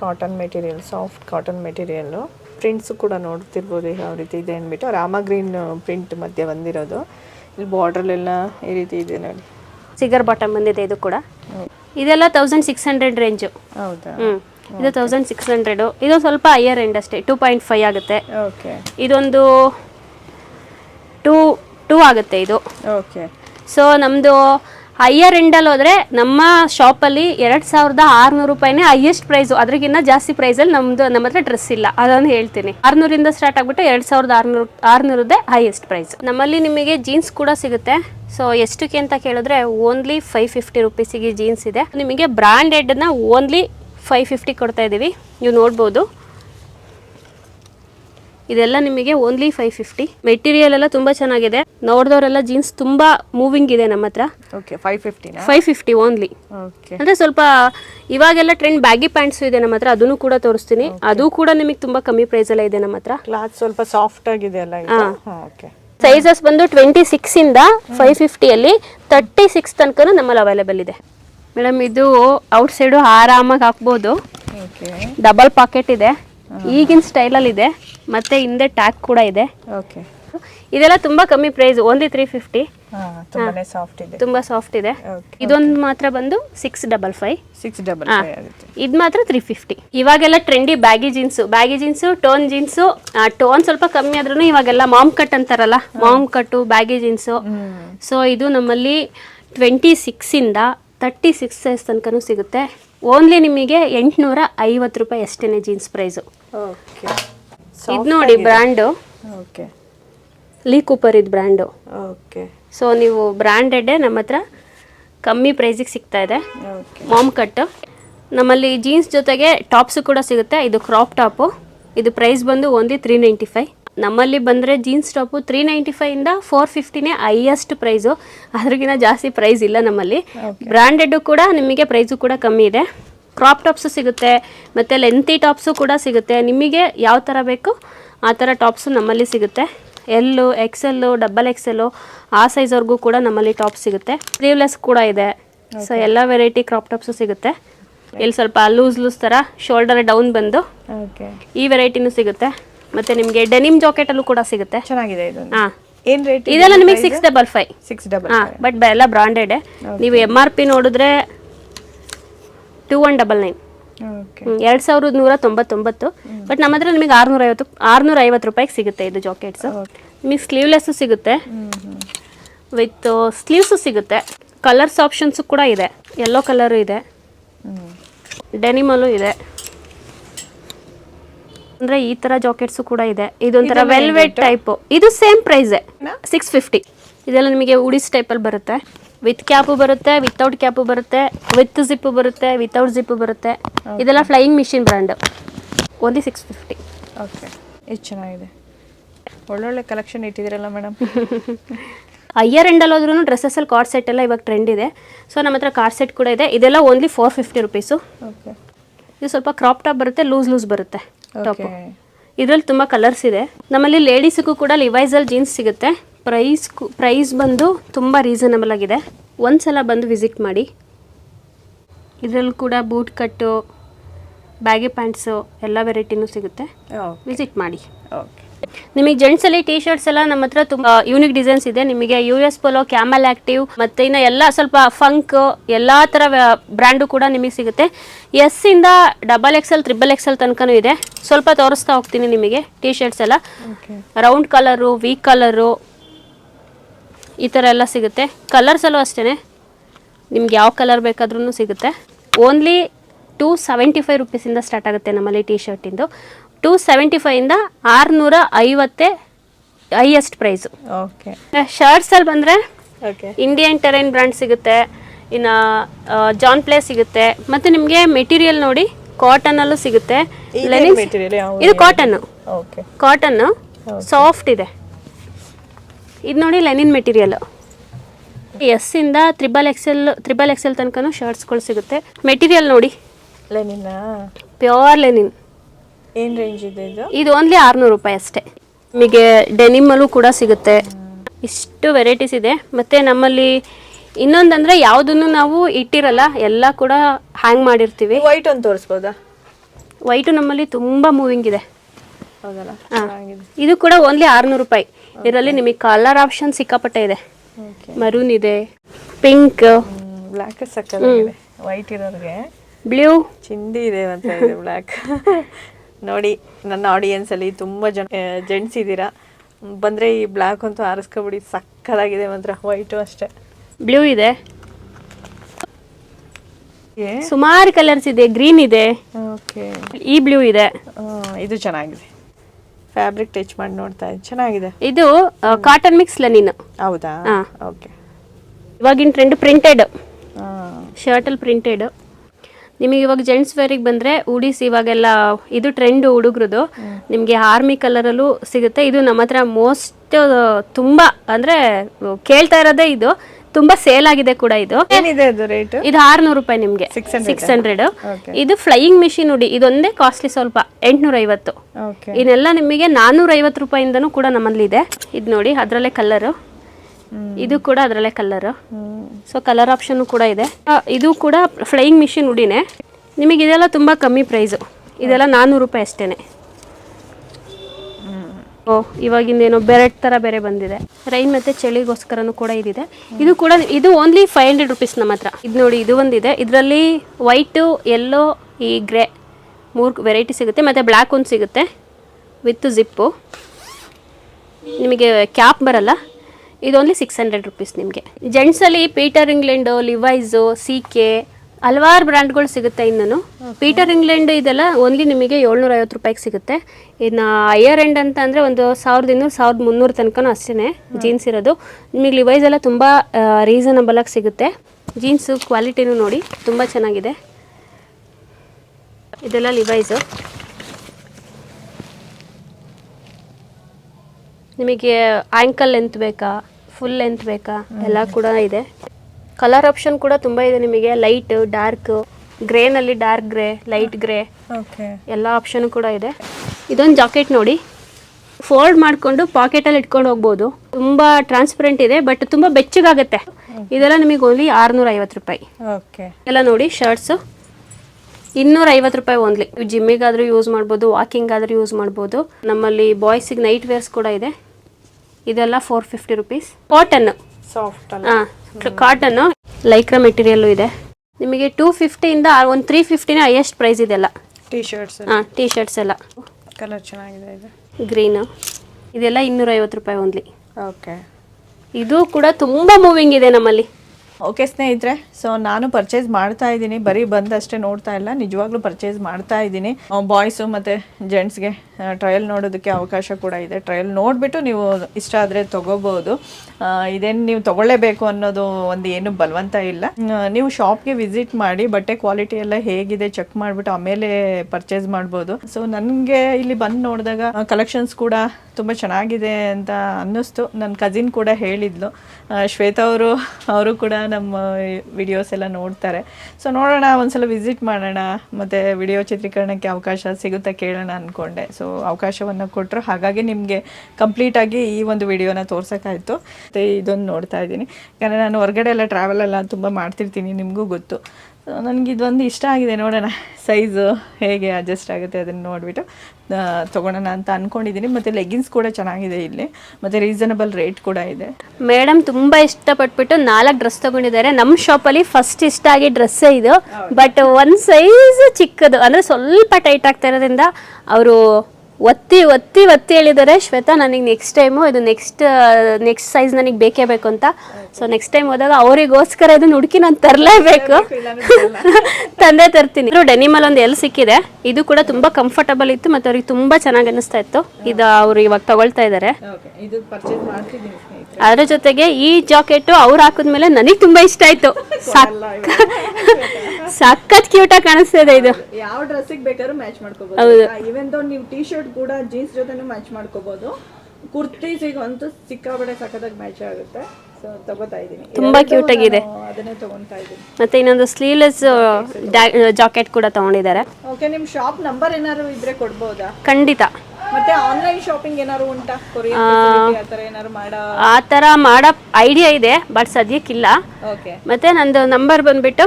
Cotton material soft cotton material prints ಕೂಡ ನೋಡ್ತಿರ್ಬೋದು ಯಾವ ರೀತಿ ಇದೆ ಅಂದ್ಬಿಟ್ಟು. ರಾಮ ಗ್ರೀನ್ ಪ್ರಿಂಟ್ ಮಧ್ಯೆ ಬಂದಿರೋದು. ಇಲ್ಲಿ ಬಾರ್ಡ್ರಲ್ಲೆಲ್ಲ ಈ ರೀತಿ ಇದೆ ನೋಡಿ. ಸಿಗರ್ ಬಾಟಮ್ ಬಂದಿದೆ ಇದು ಕೂಡ. ಇದೆಲ್ಲ ತೌಸಂಡ್ ಸಿಕ್ಸ್ ಹಂಡ್ರೆಡ್ ರೇಂಜು ಹೌದಾ? ಹ್ಞೂ ಇದು ತೌಸಂಡ್ ಸಿಕ್ಸ್ ಹಂಡ್ರೆಡು ಇದು ಸ್ವಲ್ಪ ಹೈಯರ್ ಎಂಡ್ ಅಷ್ಟೇ ಟೂ ಪಾಯಿಂಟ್ ಫೈವ್ ಆಗುತ್ತೆ. ಓಕೆ ಇದೊಂದು ಟೂ ಟೂ ಆಗುತ್ತೆ ಇದು. ಓಕೆ ಸೊ ನಮ್ಮದು ಹೈಯರ್ ಎಂಡಲ್ಲಿ ಹೋದರೆ ನಮ್ಮ ಶಾಪಲ್ಲಿ ಎರಡು ಸಾವಿರದ ಆರುನೂರು ರೂಪಾಯಿನೇ ಹೈಯೆಸ್ಟ್ ಪ್ರೈಸು ಅದಕ್ಕಿಂತ ಜಾಸ್ತಿ ಪ್ರೈಸಲ್ಲಿ ನಮ್ಮದು ನಮ್ಮ ಹತ್ರ ಡ್ರೆಸ್ ಇಲ್ಲ. ಅದನ್ನು ಹೇಳ್ತೀನಿ. ಆರುನೂರಿಂದ ಸ್ಟಾರ್ಟ್ ಆಗಿಬಿಟ್ಟು ಎರಡು ಸಾವಿರದ ಆರುನೂರು, ಆರುನೂರದ್ದೇ ಹೈಯೆಸ್ಟ್ ಪ್ರೈಸ್ ನಮ್ಮಲ್ಲಿ ನಿಮಗೆ ಜೀನ್ಸ್ ಕೂಡ ಸಿಗುತ್ತೆ. ಸೊ ಎಷ್ಟಕ್ಕೆ ಅಂತ ಕೇಳಿದ್ರೆ ಓನ್ಲಿ ಫೈವ್ ಫಿಫ್ಟಿ ರುಪೀಸಿಗೆ ಜೀನ್ಸ್ ಇದೆ. ನಿಮಗೆ ಬ್ರ್ಯಾಂಡೆಡ್ನ ಓನ್ಲಿ ಫೈವ್ ಫಿಫ್ಟಿ ಕೊಡ್ತಾ ಇದ್ದೀವಿ ನೀವು ನೋಡ್ಬೋದು. ಇದೆಲ್ಲ ನಿಮಗೆ ಓನ್ಲಿ ಫೈವ್ ಫಿಫ್ಟಿ ಮೆಟೀರಿಯಲ್ ಎಲ್ಲ ತುಂಬಾ ಚೆನ್ನಾಗಿದೆ. ನೋಡಿದವರೆಲ್ಲ ಜೀನ್ಸ್ ತುಂಬಾ ಮೂವಿಂಗ್ ಇದೆ ನಮ್ಮ ಹತ್ರ. ಓಕೆ ಫೈವ್ ಫಿಫ್ಟಿನಾ ಫೈವ್ ಫಿಫ್ಟಿ ಓನ್ಲಿ ಅಂದ್ರೆ ಅಂದರೆ ಸ್ವಲ್ಪ ಇವಾಗೆಲ್ಲ ಟ್ರೆಂಡ್ ಬ್ಯಾಗಿ ಪ್ಯಾಂಟ್ಸ್ ಇದೆ ನಮ್ಮ ಹತ್ರ ಅದನ್ನು ಕೂಡ ತೋರಿಸ್ತೀನಿ. ಅದು ಕೂಡ ನಿಮಗೆ ತುಂಬಾ ಕಮ್ಮಿ ಪ್ರೈಸ್ ಎಲ್ಲ ಇದೆ ನಮ್ಮ ಹತ್ರ. ಕ್ಲಾತ್ ಸ್ವಲ್ಪ ಸಾಫ್ಟ್ ಆಗಿದೆ ಅಲ್ಲ ಓಕೆ ಸೈಜಸ್ ಬಂದು ಟ್ವೆಂಟಿ ಇಂದ ಫೈವ್ ಫಿಫ್ಟಿಯಲ್ಲಿ ತರ್ಟಿ ಸಿಕ್ಸ್ ತನಕ ನಮ್ಮಲ್ಲಿ ಅವೈಲೇಬಲ್ ಇದೆ. ಮೇಡಮ್ ಇದು ಔಟ್ ಸೈಡು ಆರಾಮಾಗಿ ಹಾಕ್ಬೋದು. ಓಕೆ ಡಬಲ್ ಪಾಕೆಟ್ ಇದೆ. ಈಗಿನ ಸ್ಟೈಲಲ್ಲಿ ಇದೆ. ಮತ್ತೆ ಹಿಂದೆ ಟ್ಯಾಕ್ ಕೂಡ ಇದೆ. ಓಕೆ. ಇದೆಲ್ಲ ತುಂಬಾ ಕಮ್ಮಿ ಪ್ರೈಸ್ ಓನ್ಲಿ ತ್ರೀ ಫಿಫ್ಟಿ ತುಂಬಾನೇ ಸಾಫ್ಟ್ ಇದೆ. ತುಂಬ ಸಾಫ್ಟ್ ಇದೆ. ಇದೊಂದು ಮಾತ್ರ ಬಂದು six double five six double ಇದು ಮಾತ್ರ ತ್ರೀ ಫಿಫ್ಟಿ ಇವಾಗೆಲ್ಲ trendy baggy jeans baggy jeans tone jeans tone ಸ್ವಲ್ಪ ಕಮ್ಮಿ ಆದ್ರೂ ಇವಾಗೆಲ್ಲ ಮಾಮ್ ಕಟ್ ಅಂತಾರಲ್ಲ mom cut baggy jeans so ಇದು ನಮ್ಮಲ್ಲಿ ಟ್ವೆಂಟಿ ಸಿಕ್ಸಿಂದ ತರ್ಟಿ ಸಿಕ್ಸ್ ಸೈಜ್ ತನಕನೂ ಸಿಗುತ್ತೆ. ಓನ್ಲಿ ನಿಮಗೆ ಎಂಟುನೂರ ಐವತ್ತು ರೂಪಾಯಿ ಅಷ್ಟೇ ಜೀನ್ಸ್ ಪ್ರೈಸು ಓಕೆ. ಇದು ನೋಡಿ ಬ್ರ್ಯಾಂಡು. ಓಕೆ ಲೀ ಕೂಪರ್ ಇದು ಬ್ರ್ಯಾಂಡು. ಓಕೆ ಸೊ ನೀವು ಬ್ರ್ಯಾಂಡೆಡ್ಡೇ ನಮ್ಮ ಹತ್ರ ಕಮ್ಮಿ ಪ್ರೈಸಿಗೆ ಸಿಗ್ತಾ ಇದೆ. ಮಾಮ್ ಕಟ್ಟು ನಮ್ಮಲ್ಲಿ ಜೀನ್ಸ್ ಜೊತೆಗೆ ಟಾಪ್ಸು ಕೂಡ ಸಿಗುತ್ತೆ. ಇದು ಕ್ರಾಪ್ ಟಾಪು ಇದು ಪ್ರೈಸ್ ಬಂದು ಒಂದು ತ್ರೀ ನೈಂಟಿ ಫೈವ್ ನಮ್ಮಲ್ಲಿ ಬಂದರೆ ಜೀನ್ಸ್ ಟಾಪು ತ್ರೀ ನೈಂಟಿ ಫೈವಿಂದ ಫೋರ್ ಫಿಫ್ಟಿನೇ ಹೈಯೆಸ್ಟ್ ಪ್ರೈಸು ಅದ್ರಿಗಿಂತ ಜಾಸ್ತಿ ಪ್ರೈಸ್ ಇಲ್ಲ ನಮ್ಮಲ್ಲಿ. ಬ್ರ್ಯಾಂಡೆಡ್ಡು ಕೂಡ ನಿಮಗೆ ಪ್ರೈಸು ಕೂಡ ಕಮ್ಮಿ ಇದೆ. ಕ್ರಾಪ್ ಟಾಪ್ಸು ಸಿಗುತ್ತೆ ಮತ್ತು ಲೆಂತಿ ಟಾಪ್ಸು ಕೂಡ ಸಿಗುತ್ತೆ. ನಿಮಗೆ ಯಾವ ಥರ ಬೇಕು ಆ ಥರ ಟಾಪ್ಸು ನಮ್ಮಲ್ಲಿ ಸಿಗುತ್ತೆ. ಎಲ್ಲು ಎಕ್ಸೆಲ್ಲು ಡಬಲ್ ಎಕ್ಸ್ ಎಲ್ಲು ಆ ಸೈಜ್ವರೆಗೂ ಕೂಡ ನಮ್ಮಲ್ಲಿ ಟಾಪ್ ಸಿಗುತ್ತೆ. ಸ್ಲೀವ್ಲೆಸ್ ಕೂಡ ಇದೆ. ಸೊ ಎಲ್ಲ ವೆರೈಟಿ ಕ್ರಾಪ್ ಟಾಪ್ಸು ಸಿಗುತ್ತೆ. ಇಲ್ಲಿ ಸ್ವಲ್ಪ ಲೂಸ್ ಲೂಸ್ ಥರ ಶೋಲ್ಡರ್ ಡೌನ್ ಬಂದು ಓಕೆ ಈ ವೆರೈಟಿನೂ ಸಿಗುತ್ತೆ. ಮತ್ತು ನಿಮಗೆ ಡೆನಿಮ್ ಜಾಕೆಟಲ್ಲೂ ಕೂಡ ಸಿಗುತ್ತೆ. ಚೆನ್ನಾಗಿದೆ ಇದು. ಹಾಂ. ಏನ್ ರೇಟ್ ಇದೆಲ್ಲ ನಿಮಗೆ six double five six double ಹಾಂ ಬಟ್ ಎಲ್ಲ ಬ್ರಾಂಡೆಡೇ ನೀವು ಎಂ ಆರ್ ಪಿ ನೋಡಿದ್ರೆ ಟೂ ಒನ್ ಡಬಲ್ ನೈನ್ ಎರಡ್ ಸಾವಿರದ ನೂರ ತೊಂಬತ್ತೊಂಬತ್ತು. ಬಟ್ ನಮ್ಮ ಹತ್ರ ನಿಮಗೆ ಆರ್ನೂರ ಐವತ್ತು ಆರುನೂರ ಐವತ್ತು ರೂಪಾಯಿಗೆ ಸಿಗುತ್ತೆ ಇದು ಜಾಕೆಟ್ಸ್. ನಿಮಗೆ ಸ್ಲೀವ್ಲೆಸ್ಸು ಸಿಗುತ್ತೆ. ವಿತ್ ಸ್ಲೀವ್ಸು ಸಿಗುತ್ತೆ. ಕಲರ್ಸ್ ಆಪ್ಷನ್ಸು ಕೂಡ ಇದೆ. ಯೆಲ್ಲೋ ಕಲರು ಇದೆ. ಡೆನಿಮಲ್ಲೂ ಇದೆ. ಅಂದ್ರೆ ಈ ತರ ಜಾಕೆಟ್ಸ್ ಕೂಡ ಇದೆ. ಇದೊಂಥರ ವೆಲ್ವೆಟ್ ಟೈಪ್ ಇದು ಸೇಮ್ ಪ್ರೈಸ್ ಸಿಕ್ಸ್ ಫಿಫ್ಟಿ ಇದೆಲ್ಲ ನಿಮಗೆ ಉಡಿಸ್ ಟೈಪಲ್ಲಿ ಬರುತ್ತೆ. ವಿತ್ ಕ್ಯಾಪು ಬರುತ್ತೆ ವಿತೌಟ್ ಕ್ಯಾಪು ಬರುತ್ತೆ ವಿತ್ ಜಿಪ್ಪು ಬರುತ್ತೆ ವಿತೌಟ್ ಜಿಪ್ಪು ಬರುತ್ತೆ. ಇದೆಲ್ಲ Flying Machine brand only six fifty okay ಎಷ್ಟು ಚೆನ್ನಾಗಿದೆ. ಒಳ್ಳೊಳ್ಳೆ ಕಲೆಕ್ಷನ್ ಇಟ್ಟಿದ್ದೀರಲ್ಲ ಮೇಡಮ್ ಹೈಯರ್ ಎಂಡಲ್ಲಿ ಹೋದ್ರೂ ಡ್ರೆಸ್ಸಲ್ಲಿ ಕಾರ್ಡ್ ಸೆಟ್ ಎಲ್ಲ ಇವಾಗ ಟ್ರೆಂಡ್ ಇದೆ. ಸೊ ನಮ್ಮ ಹತ್ರ ಕಾರ್ಡ್ ಸೆಟ್ ಕೂಡ ಇದೆ. ಇದೆಲ್ಲ only four fifty rupees okay ಇದು ಸ್ವಲ್ಪ ಕ್ರಾಪ್ ಟಾಪ್ ಬರುತ್ತೆ ಲೂಸ್ ಲೂಸ್ ಬರುತ್ತೆ ಟಾಪು ಇದರಲ್ಲಿ ತುಂಬ ಕಲರ್ಸ್ ಇದೆ. ನಮ್ಮಲ್ಲಿ ಲೇಡೀಸಿಗೂ ಕೂಡ ಲಿವೈಸಲ್ಲಿ ಜೀನ್ಸ್ ಸಿಗುತ್ತೆ. ಪ್ರೈಸ್ ಪ್ರೈಸ್ ಬಂದು ತುಂಬ ರೀಸನಬಲ್ ಆಗಿದೆ. ಒಂದು ಸಲ ಬಂದು ವಿಸಿಟ್ ಮಾಡಿ. ಇದರಲ್ಲಿ ಕೂಡ ಬೂಟ್ ಕಟ್ಟು ಬ್ಯಾಗಿ ಪ್ಯಾಂಟ್ಸು ಎಲ್ಲ ವೆರೈಟಿನೂ ಸಿಗುತ್ತೆ. ವಿಸಿಟ್ ಮಾಡಿ. ಓಕೆ ನಿಮಗೆ ಜೆಂಟ್ಸ್ ಅಲ್ಲಿ ಟಿ ಶರ್ಟ್ಸ್ ಎಲ್ಲ ನಮ್ಮ ಹತ್ರ ತುಂಬಾ ಯೂನಿಕ್ ಡಿಸೈನ್ಸ್ ಇದೆ. ನಿಮಗೆ U S Polo Camel Active ಮತ್ತೆ ಇನ್ನು ಎಲ್ಲ ಸ್ವಲ್ಪ ಫಂಕ್ ಎಲ್ಲಾ ತರ ಬ್ರ್ಯಾಂಡು ಕೂಡ ನಿಮಗೆ ಸಿಗುತ್ತೆ. ಎಸ್ ಇಂದ ಡಬಲ್ ಎಕ್ಸೆಲ್ ತ್ರಿಬಲ್ ಎಕ್ಸೆಲ್ ತನಕನೂ ಇದೆ. ಸ್ವಲ್ಪ ತೋರಿಸ್ತಾ ಹೋಗ್ತೀನಿ ನಿಮಗೆ ಟಿ ಶರ್ಟ್ಸ್ ಎಲ್ಲ ರೌಂಡ್ ಕಲರು ವೀಕ್ ಕಲರು ಈ ಥರ ಎಲ್ಲ ಸಿಗುತ್ತೆ. ಕಲರ್ಸಲ್ಲೂ ಅಷ್ಟೇ ನಿಮ್ಗೆ ಯಾವ ಕಲರ್ ಬೇಕಾದ್ರೂ ಸಿಗುತ್ತೆ. ಓನ್ಲಿ ಟೂ ಸೆವೆಂಟಿ ಫೈವ್ ರುಪೀಸಿಂದ ಸ್ಟಾರ್ಟ್ ಆಗುತ್ತೆ ನಮ್ಮಲ್ಲಿ ಟೀ ಶರ್ಟಿಂದು ಟೂ ಸೆವೆಂಟಿ ಫೈವಿಂದ ಆರುನೂರ ಐವತ್ತೇ ಹೈಯೆಸ್ಟ್ ಪ್ರೈಸು ಓಕೆ ಶರ್ಟ್ಸಲ್ಲಿ ಬಂದರೆ ಇಂಡಿಯನ್ ಟೆರೈನ್ ಬ್ರ್ಯಾಂಡ್ ಸಿಗುತ್ತೆ. ಇನ್ನು ಜಾನ್ ಪ್ಲೇ ಸಿಗುತ್ತೆ. ಮತ್ತು ನಿಮಗೆ ಮೆಟೀರಿಯಲ್ ನೋಡಿ ಕಾಟನಲ್ಲೂ ಸಿಗುತ್ತೆ. ಇದು ಕಾಟನ್ನು ಓಕೆ ಕಾಟನ್ನು ಸಾಫ್ಟ್ ಇದೆ. ಇದು ನೋಡಿ ಲೆನಿನ್ ಮೆಟೀರಿಯಲ್. ಎಸ್ ಇಂದ ತ್ರಿಬಲ್ ಎಕ್ಸೆಲ್ ತ್ರಿಬಲ್ ಎಕ್ಸೆಲ್ ತನಕನೂ ಶರ್ಟ್ಸ್ಗಳು ಸಿಗುತ್ತೆ. ಮೆಟೀರಿಯಲ್ ನೋಡಿ. Linen pure linen. ಏನು ರೇಂಜ್ ಇದೆ ಇದು? ಇದು ಓನ್ಲಿ ಆರುನೂರು ರೂಪಾಯಿ ಅಷ್ಟೇ. ನಿಮಗೆ ಡೆನಿಮಲ್ಲೂ ಕೂಡ ಸಿಗುತ್ತೆ. ಇಷ್ಟು ವೆರೈಟೀಸ್ ಇದೆ. ಮತ್ತು ನಮ್ಮಲ್ಲಿ ಇನ್ನೊಂದಂದ್ರೆ ಯಾವುದನ್ನು ನಾವು ಇಟ್ಟಿರಲ್ಲ ಎಲ್ಲ ಕೂಡ ಹ್ಯಾಂಗ್ ಮಾಡಿರ್ತೀವಿ. ವೈಟ್ ಒಂದು ತೋರಿಸ್ಬೋದಾ? ವೈಟು ನಮ್ಮಲ್ಲಿ ತುಂಬ ಮೂವಿಂಗ್ ಇದೆ. ಹೌದಲ್ಲ. ಇದು ಕೂಡ ಓನ್ಲಿ ಆರುನೂರು ರೂಪಾಯಿ. ಇದರಲ್ಲಿ ನಿಮಗೆ ಕಲರ್ ಆಪ್ಷನ್ ಸಿಕ್ಕಾಪಟ್ಟೆ ಇದೆ ಮರೂನ್ ಇದೆ ಪಿಂಕ್ ಬ್ಲ್ಯಾಕ್ ಸಕ್ಕತ್ತಾಗಿದೆ. ವೈಟ್ ಇರೋರಿಗೆ. ಬ್ಲೂ ಚಿಂದಿ ಇದೆ ಅಂತ ಇದೆ ಬ್ಲ್ಯಾಕ್ ನೋಡಿ ನನ್ನ ಆಡಿಯನ್ಸಲ್ಲಿ ತುಂಬಾ ಜನ ಜೆಂಟ್ಸ್ ಇದ್ದೀರಾ. ಬಂದ್ರೆ ಈ ಬ್ಲ್ಯಾಕ್ ಅಂತೂ ಆರಿಸ್ಕೊಬಿಡಿ ಸಕ್ಕದಾಗಿದೆ ಮಾತ್ರ ವೈಟು ಅಷ್ಟೇ. ಬ್ಲೂ ಇದೆ. ಸುಮಾರು ಕಲರ್ಸ್ ಇದೆ ಗ್ರೀನ್ ಇದೆ. ಈ ಬ್ಲೂ ಇದೆ. ಇದು ಚೆನ್ನಾಗಿದೆ. ಫ್ಯಾಬ್ರಿಕ್ ಟಚ್ ಮಾಡಿ ನೋಡ್ತಾ ಇದ್ದೆ ಚೆನ್ನಾಗಿದೆ. ಇದು ಕಾಟನ್ ಮಿಕ್ಸ್ ಲೆನಿನ್ ಹೌದಾ? ಹಾ. ಓಕೆ. ಇವಾಗಿನ ಟ್ರೆಂಡ್ ಪ್ರಿಂಟೆಡ್ ಶರ್ಟ್ ಅಲ್ಲಿ ಪ್ರಿಂಟೆಡ್ ನಿಮಗೆ ಇವಾಗ ಜೆಂಟ್ಸ್ ವೇರಿಗೆ ಬಂದರೆ ಉಡಿಸ್ ಇವಾಗೆಲ್ಲ ಇದು ಟ್ರೆಂಡ್ ಹುಡುಗ್ರದು ನಿಮಗೆ ಆರ್ಮಿ ಕಲರಲ್ಲೂ ಸಿಗುತ್ತೆ. ಇದು ನಮ್ಮ ಹತ್ರ ಮೋಸ್ಟ್ ತುಂಬ ಅಂದರೆ ಕೇಳ್ತಾ ಇರೋದೇ ಇದು. ತುಂಬ ಸೇಲ್ ಆಗಿದೆ ಕೂಡ ಇದು. ಏನಿದೆ ಅದು ರೇಟ್? ಇದು ಆರ್ನೂರು ರೂಪಾಯಿ ನಿಮಗೆ. 600. ಸಿಕ್ಸ್ ಹಂಡ್ರೆಡ್ ಇದು ಫ್ಲೈಯಿಂಗ್ ಮಿಷಿನ್ ಉಡಿ ಇದೊಂದೇ ಕಾಸ್ಟ್ಲಿ ಸ್ವಲ್ಪ ಎಂಟ್ನೂರ ಐವತ್ತು ಇದೆಲ್ಲ ನಿಮಗೆ ನಾನೂರ ಐವತ್ತು ರೂಪಾಯಿಂದನೂ ಕೂಡ ನಮ್ಮಲ್ಲಿ ಇದೆ. ಇದು ನೋಡಿ ಅದರಲ್ಲೇ ಕಲರ್ ಇದು ಕೂಡ ಅದರಲ್ಲೇ ಕಲರ್ ಸೊ ಕಲರ್ ಆಪ್ಷನ್ ಕೂಡ ಇದೆ. ಇದು ಕೂಡ ಫ್ಲೈಯಿಂಗ್ ಮಿಷಿನ್ ಉಡಿನೇ. ನಿಮಗೆ ಇದೆಲ್ಲ ತುಂಬಾ ಕಮ್ಮಿ ಪ್ರೈಸು ಇದೆಲ್ಲ ನಾನ್ನೂರು ರೂಪಾಯಿ ಅಷ್ಟೇ ಓ ಇವಾಗಿಂದೇನೋ ಬೆರೆಟ್ ಥರ ಬೇರೆ ಬಂದಿದೆ. ರೈನ್ ಮತ್ತು ಚಳಿಗೋಸ್ಕರನೂ ಕೂಡ ಇದಿದೆ. ಇದು ಕೂಡ ಇದು ಓನ್ಲಿ ಫೈವ್ ಹಂಡ್ರೆಡ್ ರುಪೀಸ್ ನಮ್ಮ ಹತ್ರ ಇದು ನೋಡಿ, ಇದು ಒಂದಿದೆ. ಇದರಲ್ಲಿ ವೈಟು ಎಲ್ಲೋ ಈ ಗ್ರೇ ಮೂರು ವೆರೈಟಿ ಸಿಗುತ್ತೆ. ಮತ್ತು ಬ್ಲ್ಯಾಕ್ ಒಂದು ಸಿಗುತ್ತೆ ವಿತ್ ಜಿಪ್ಪು ನಿಮಗೆ ಕ್ಯಾಪ್ ಬರಲ್ಲ. ಇದು ಓನ್ಲಿ ಸಿಕ್ಸ್ ಹಂಡ್ರೆಡ್ ರುಪೀಸ್ ನಿಮಗೆ. ಜೆಂಟ್ಸಲ್ಲಿ Peter England Levi's C K ಹಲವಾರು ಬ್ರ್ಯಾಂಡ್ಗಳು ಸಿಗುತ್ತೆ ಇನ್ನೂ. ಪೀಟರ್ ಇಂಗ್ಲೆಂಡ್ ಇದೆಲ್ಲ ಓನ್ಲಿ ನಿಮಗೆ ಏಳ್ನೂರ ಐವತ್ತು ರೂಪಾಯಿಗೆ ಸಿಗುತ್ತೆ. ಇನ್ನು ಹೈಯರ್ ಎಂಡ್ ಅಂತ ಅಂದರೆ ಒಂದು ಸಾವಿರದ ಇನ್ನೂರು, ಸಾವಿರದ ಮುನ್ನೂರು ತನಕನೂ ಅಷ್ಟೇ ಜೀನ್ಸ್ ಇರೋದು. ನಿಮಗೆ ಲಿವೈಸ್ ಎಲ್ಲ ತುಂಬ ರೀಸನಬಲಾಗಿ ಸಿಗುತ್ತೆ. ಜೀನ್ಸು ಕ್ವಾಲಿಟಿನೂ ನೋಡಿ, ತುಂಬ ಚೆನ್ನಾಗಿದೆ. ಇದೆಲ್ಲ ಲಿವೈಸು ನಿಮಗೆ ಆ್ಯಂಕಲ್ ಲೆಂತ್ ಬೇಕಾ ಫುಲ್ ಲೆಂತ್ ಬೇಕಾ, ಎಲ್ಲ ಕೂಡ ಇದೆ. ಕಲರ್ ಆಪ್ಷನ್ ಕೂಡ ತುಂಬಾ ಇದೆ ನಿಮಗೆ. Light dark ಗ್ರೇನಲ್ಲಿ dark grey light grey okay ಎಲ್ಲ ಆಪ್ಷನ್ ಕೂಡ ಇದೆ. ಇದೊಂದು ಜಾಕೆಟ್ ನೋಡಿ. ಫೋಲ್ಡ್ ಮಾಡಿಕೊಂಡು ಪಾಕೆಟಲ್ಲಿ ಇಟ್ಕೊಂಡು ಹೋಗ್ಬೋದು. ತುಂಬಾ ಟ್ರಾನ್ಸ್ಪರೆಂಟ್ ಇದೆ ಬಟ್ ತುಂಬಾ ಬೆಚ್ಚಗಾಗುತ್ತೆ. ಇದೆಲ್ಲ ನಿಮಗೆ ಓನ್ಲಿ ಆರುನೂರ ಐವತ್ತು ರೂಪಾಯಿ. ಓಕೆ ಎಲ್ಲ ನೋಡಿ ಶರ್ಟ್ಸು ಇನ್ನೂರ ಐವತ್ತು ರೂಪಾಯಿ ಓನ್ಲಿ ಜಿಮ್ಮಿಗಾದರೂ ಯೂಸ್ ಮಾಡ್ಬೋದು ವಾಕಿಂಗ್ ಆದರೂ ಯೂಸ್ ಮಾಡ್ಬೋದು. ನಮ್ಮಲ್ಲಿ ಬಾಯ್ಸಿಗೆ ನೈಟ್ ವೇರ್ಸ್ ಕೂಡ ಇದೆ. ಇದೆಲ್ಲ four fifty rupees cotton soft ಹಾಂ. ಕಾಟನ್ನು ಲೈಕ್ರಾ ಮೆಟೀರಿಯಲ್ ಇದೆ. ನಿಮಗೆ ಟೂ ಫಿಫ್ಟಿಯಿಂದ ಒಂದು ತ್ರೀ ಫಿಫ್ಟಿನ ಹೈಯೆಸ್ಟ್ ಪ್ರೈಸ್ ಇದೆಲ್ಲ. ಟೀ ಶರ್ಟ್ಸ್ ಹಾಂ ಟೀ ಶರ್ಟ್ಸ್ ಎಲ್ಲ. ಕಲರ್ ಚೆನ್ನಾಗಿದೆ ಇದು. ಗ್ರೀನು ಇದೆಲ್ಲ ಇನ್ನೂರೈವತ್ತು ರೂಪಾಯಿ ಓನ್ಲಿ ಓಕೆ ಇದು ಕೂಡ ತುಂಬ ಮೂವಿಂಗ್ ಇದೆ ನಮ್ಮಲ್ಲಿ. ಓಕೆ ಸ್ನೇಹಿತರೆ ಸೊ ನಾನು ಪರ್ಚೇಸ್ ಮಾಡ್ತಾ ಇದ್ದೀನಿ. ಬರೀ ಬಂದಷ್ಟೇ ನೋಡ್ತಾ ಇಲ್ಲ, ನಿಜವಾಗ್ಲೂ ಪರ್ಚೇಸ್ ಮಾಡ್ತಾ ಇದ್ದೀನಿ. ಬಾಯ್ಸು ಮತ್ತು ಜೆಂಟ್ಸ್ಗೆ ಟ್ರಯಲ್ ನೋಡೋದಕ್ಕೆ ಅವಕಾಶ ಕೂಡ ಇದೆ. ಟ್ರಯಲ್ ನೋಡಿಬಿಟ್ಟು ನೀವು ಇಷ್ಟ ಆದರೆ ತೊಗೋಬೋದು. ಇದೇನು ನೀವು ತೊಗೊಳ್ಳೇಬೇಕು ಅನ್ನೋದು ಒಂದು ಏನು ಬಲವಂತ ಇಲ್ಲ. ನೀವು ಶಾಪ್ಗೆ ವಿಸಿಟ್ ಮಾಡಿ, ಬಟ್ಟೆ ಕ್ವಾಲಿಟಿ ಎಲ್ಲ ಹೇಗಿದೆ ಚೆಕ್ ಮಾಡಿಬಿಟ್ಟು ಆಮೇಲೆ ಪರ್ಚೇಸ್ ಮಾಡ್ಬೋದು. ಸೊ ನನಗೆ ಇಲ್ಲಿ ಬಂದು ನೋಡಿದಾಗ ಕಲೆಕ್ಷನ್ಸ್ ಕೂಡ ತುಂಬ ಚೆನ್ನಾಗಿದೆ ಅಂತ ಅನ್ನಿಸ್ತು. ನನ್ನ ಕಸಿನ್ ಕೂಡ ಹೇಳಿದ್ಲು. ಶ್ವೇತಾ ಅವರು ಅವರು ಕೂಡ ನಮ್ಮ ವಿಡಿಯೋಸ್ ಎಲ್ಲ ನೋಡ್ತಾರೆ. ಸೊ ನೋಡೋಣ, ಒಂದ್ಸಲ ವಿಸಿಟ್ ಮಾಡೋಣ, ಮತ್ತೆ ವಿಡಿಯೋ ಚಿತ್ರೀಕರಣಕ್ಕೆ ಅವಕಾಶ ಸಿಗುತ್ತಾ ಕೇಳೋಣ ಅಂದ್ಕೊಂಡೆ ಸೊ ಅವಕಾಶವನ್ನು ಕೊಟ್ಟರು ಹಾಗಾಗಿ ನಿಮಗೆ ಕಂಪ್ಲೀಟಾಗಿ ಈ ಒಂದು ವಿಡಿಯೋನ ತೋರ್ಸೋಕ್ಕಾಯಿತು. ಮತ್ತೆ ಇದೊಂದು ನೋಡ್ತಾ ಇದ್ದೀನಿ. ಯಾಕಂದರೆ ನಾನು ಹೊರಗಡೆ ಎಲ್ಲ ಟ್ರಾವೆಲ್ ಎಲ್ಲ ತುಂಬ ಮಾಡ್ತಿರ್ತೀನಿ, ನಿಮಗೂ ಗೊತ್ತು. ಸೊ ನನಗೆ ಇದೊಂದು ಇಷ್ಟ ಆಗಿದೆ ನೋಡೋಣ. ಸೈಜು ಹೇಗೆ ಅಡ್ಜಸ್ಟ್ ಆಗುತ್ತೆ ಅದನ್ನು ನೋಡಿಬಿಟ್ಟು ತೊಗೊಳೋಣ ಅಂತ ಅಂದ್ಕೊಂಡಿದ್ದೀನಿ ಮತ್ತು ಲೆಗ್ಗಿನ್ಸ್ ಕೂಡ ಚೆನ್ನಾಗಿದೆ ಇಲ್ಲಿ. ಮತ್ತು ರೀಸನಬಲ್ ರೇಟ್ ಕೂಡ ಇದೆ. ಮೇಡಮ್ ತುಂಬ ಇಷ್ಟಪಟ್ಬಿಟ್ಟು ನಾಲ್ಕು ಡ್ರೆಸ್ ತಗೊಂಡಿದ್ದಾರೆ. ನಮ್ಮ ಶಾಪಲ್ಲಿ ಫಸ್ಟ್ ಇಷ್ಟ ಆಗಿ ಡ್ರೆಸ್ಸೇ ಇದು. ಬಟ್ ಒಂದು ಸೈಜ್ ಚಿಕ್ಕದು. ಅಂದರೆ ಸ್ವಲ್ಪ ಟೈಟ್ ಆಗ್ತಾ ಇರೋದ್ರಿಂದ ಅವರು ಒತ್ತಿ ಒತ್ತಿ ಒತ್ತಿ ಹೇಳಿದ್ದಾರೆ. ಶ್ವೇತಾ ನನಗೆ ನೆಕ್ಸ್ಟ್ ಟೈಮು ಇದು ನೆಕ್ಸ್ಟ್ ನೆಕ್ಸ್ಟ್ ಸೈಜ್ ನನಗೆ ಬೇಕೇ ಬೇಕು ಅಂತ. ಸೊ ನೆಕ್ಸ್ಟ್ ಟೈಮ್ ಹೋದಾಗ ಅವರಿಗೋಸ್ಕರ ಇದನ್ನ ಹುಡುಕಿ ನಾನು ತರಲೇಬೇಕು. ತಂದೆ ತರ್ತೀನಿ. ಡೆನಿಮಲ್ ಒಂದು ಎಲ್ಲಿ ಸಿಕ್ಕಿದೆ. ಇದು ಕೂಡ ತುಂಬಾ ಕಂಫರ್ಟಬಲ್ ಇತ್ತು ಮತ್ತು ಅವ್ರಿಗೆ ತುಂಬಾ ಚೆನ್ನಾಗಿ ಅನಿಸ್ತಾ ಇತ್ತು. ಇದು ಅವ್ರು ಇವಾಗ ತಗೊಳ್ತಾ ಇದ್ದಾರೆ ಅದ್ರ ಜೊತೆಗೆ ಈ ಜಾಕೆಟ್ ಅವ್ರು ಹಾಕಿದ್ಮೇಲೆ ನನಗೆ ತುಂಬಾ ಇಷ್ಟ ಆಯ್ತು. ಸಖತ್ ಕ್ಯೂಟ್ ಆಗಿ ಕಾಣಿಸ್ತಾ ಇದೆ ಇದು. ಯಾವ ಡ್ರೆಸ್ಸಿಗೆ ಬೇಕಾದ್ರೂ ಮ್ಯಾಚ್ ಮಾಡ್ಕೋಬಹುದು ಈವನ್ ದೋ ನೀವು ಟೀ ಶರ್ಟ್ ಕೂಡ ಜೀನ್ಸ್ ಜೊತೆನೂ ಮ್ಯಾಚ್ ಮಾಡ್ಕೋಬಹುದು ಕುರ್ತೀಸಿಗಂತೂ ಸಿಕ್ಕಾಬಡೆ ಸಖತ್ತಾಗಿ ಮ್ಯಾಚ್ ಆಗುತ್ತೆ. ಸೊ ತಗೋತಾ ಇದ್ದೀನಿ. ತುಂಬಾ ಕ್ಯೂಟ್ ಆಗಿದೆ. ಅದನ್ನೇ ತಗೊಂತಾ ಇದ್ದೀನಿ. ಮತ್ತೆ ಇನ್ನೊಂದು ಸ್ಲೀವ್ಲೆಸ್ ಜಾಕೆಟ್ ಕೂಡ ತಗೊಂಡಿದ್ದಾರೆ. ಓಕೆ ನಿಮ್ ಶಾಪ್ ನಂಬರ್ ಏನಾದ್ರು ಇದ್ರೆ ಕೊಡ್ಬೋದಾ? ಖಂಡಿತ. ಮತ್ತೆ ಆನ್ಲೈನ್ ಶಾಪಿಂಗ್ ಏನಾದ್ರು ಉಂಟಾ? ಕೊರಿಯರ್ ಆ ಥರ ಏನಾದ್ರು ಮಾಡೋ? ಆ ಥರ ಮಾಡೋ ಐಡಿಯಾ ಇದೆ ಬಟ್ ಸದ್ಯಕ್ಕಿಲ್ಲ. ಓಕೆ ಮತ್ತೆ ನಂದು ನಂಬರ್ ಬಂದ್ಬಿಟ್ಟು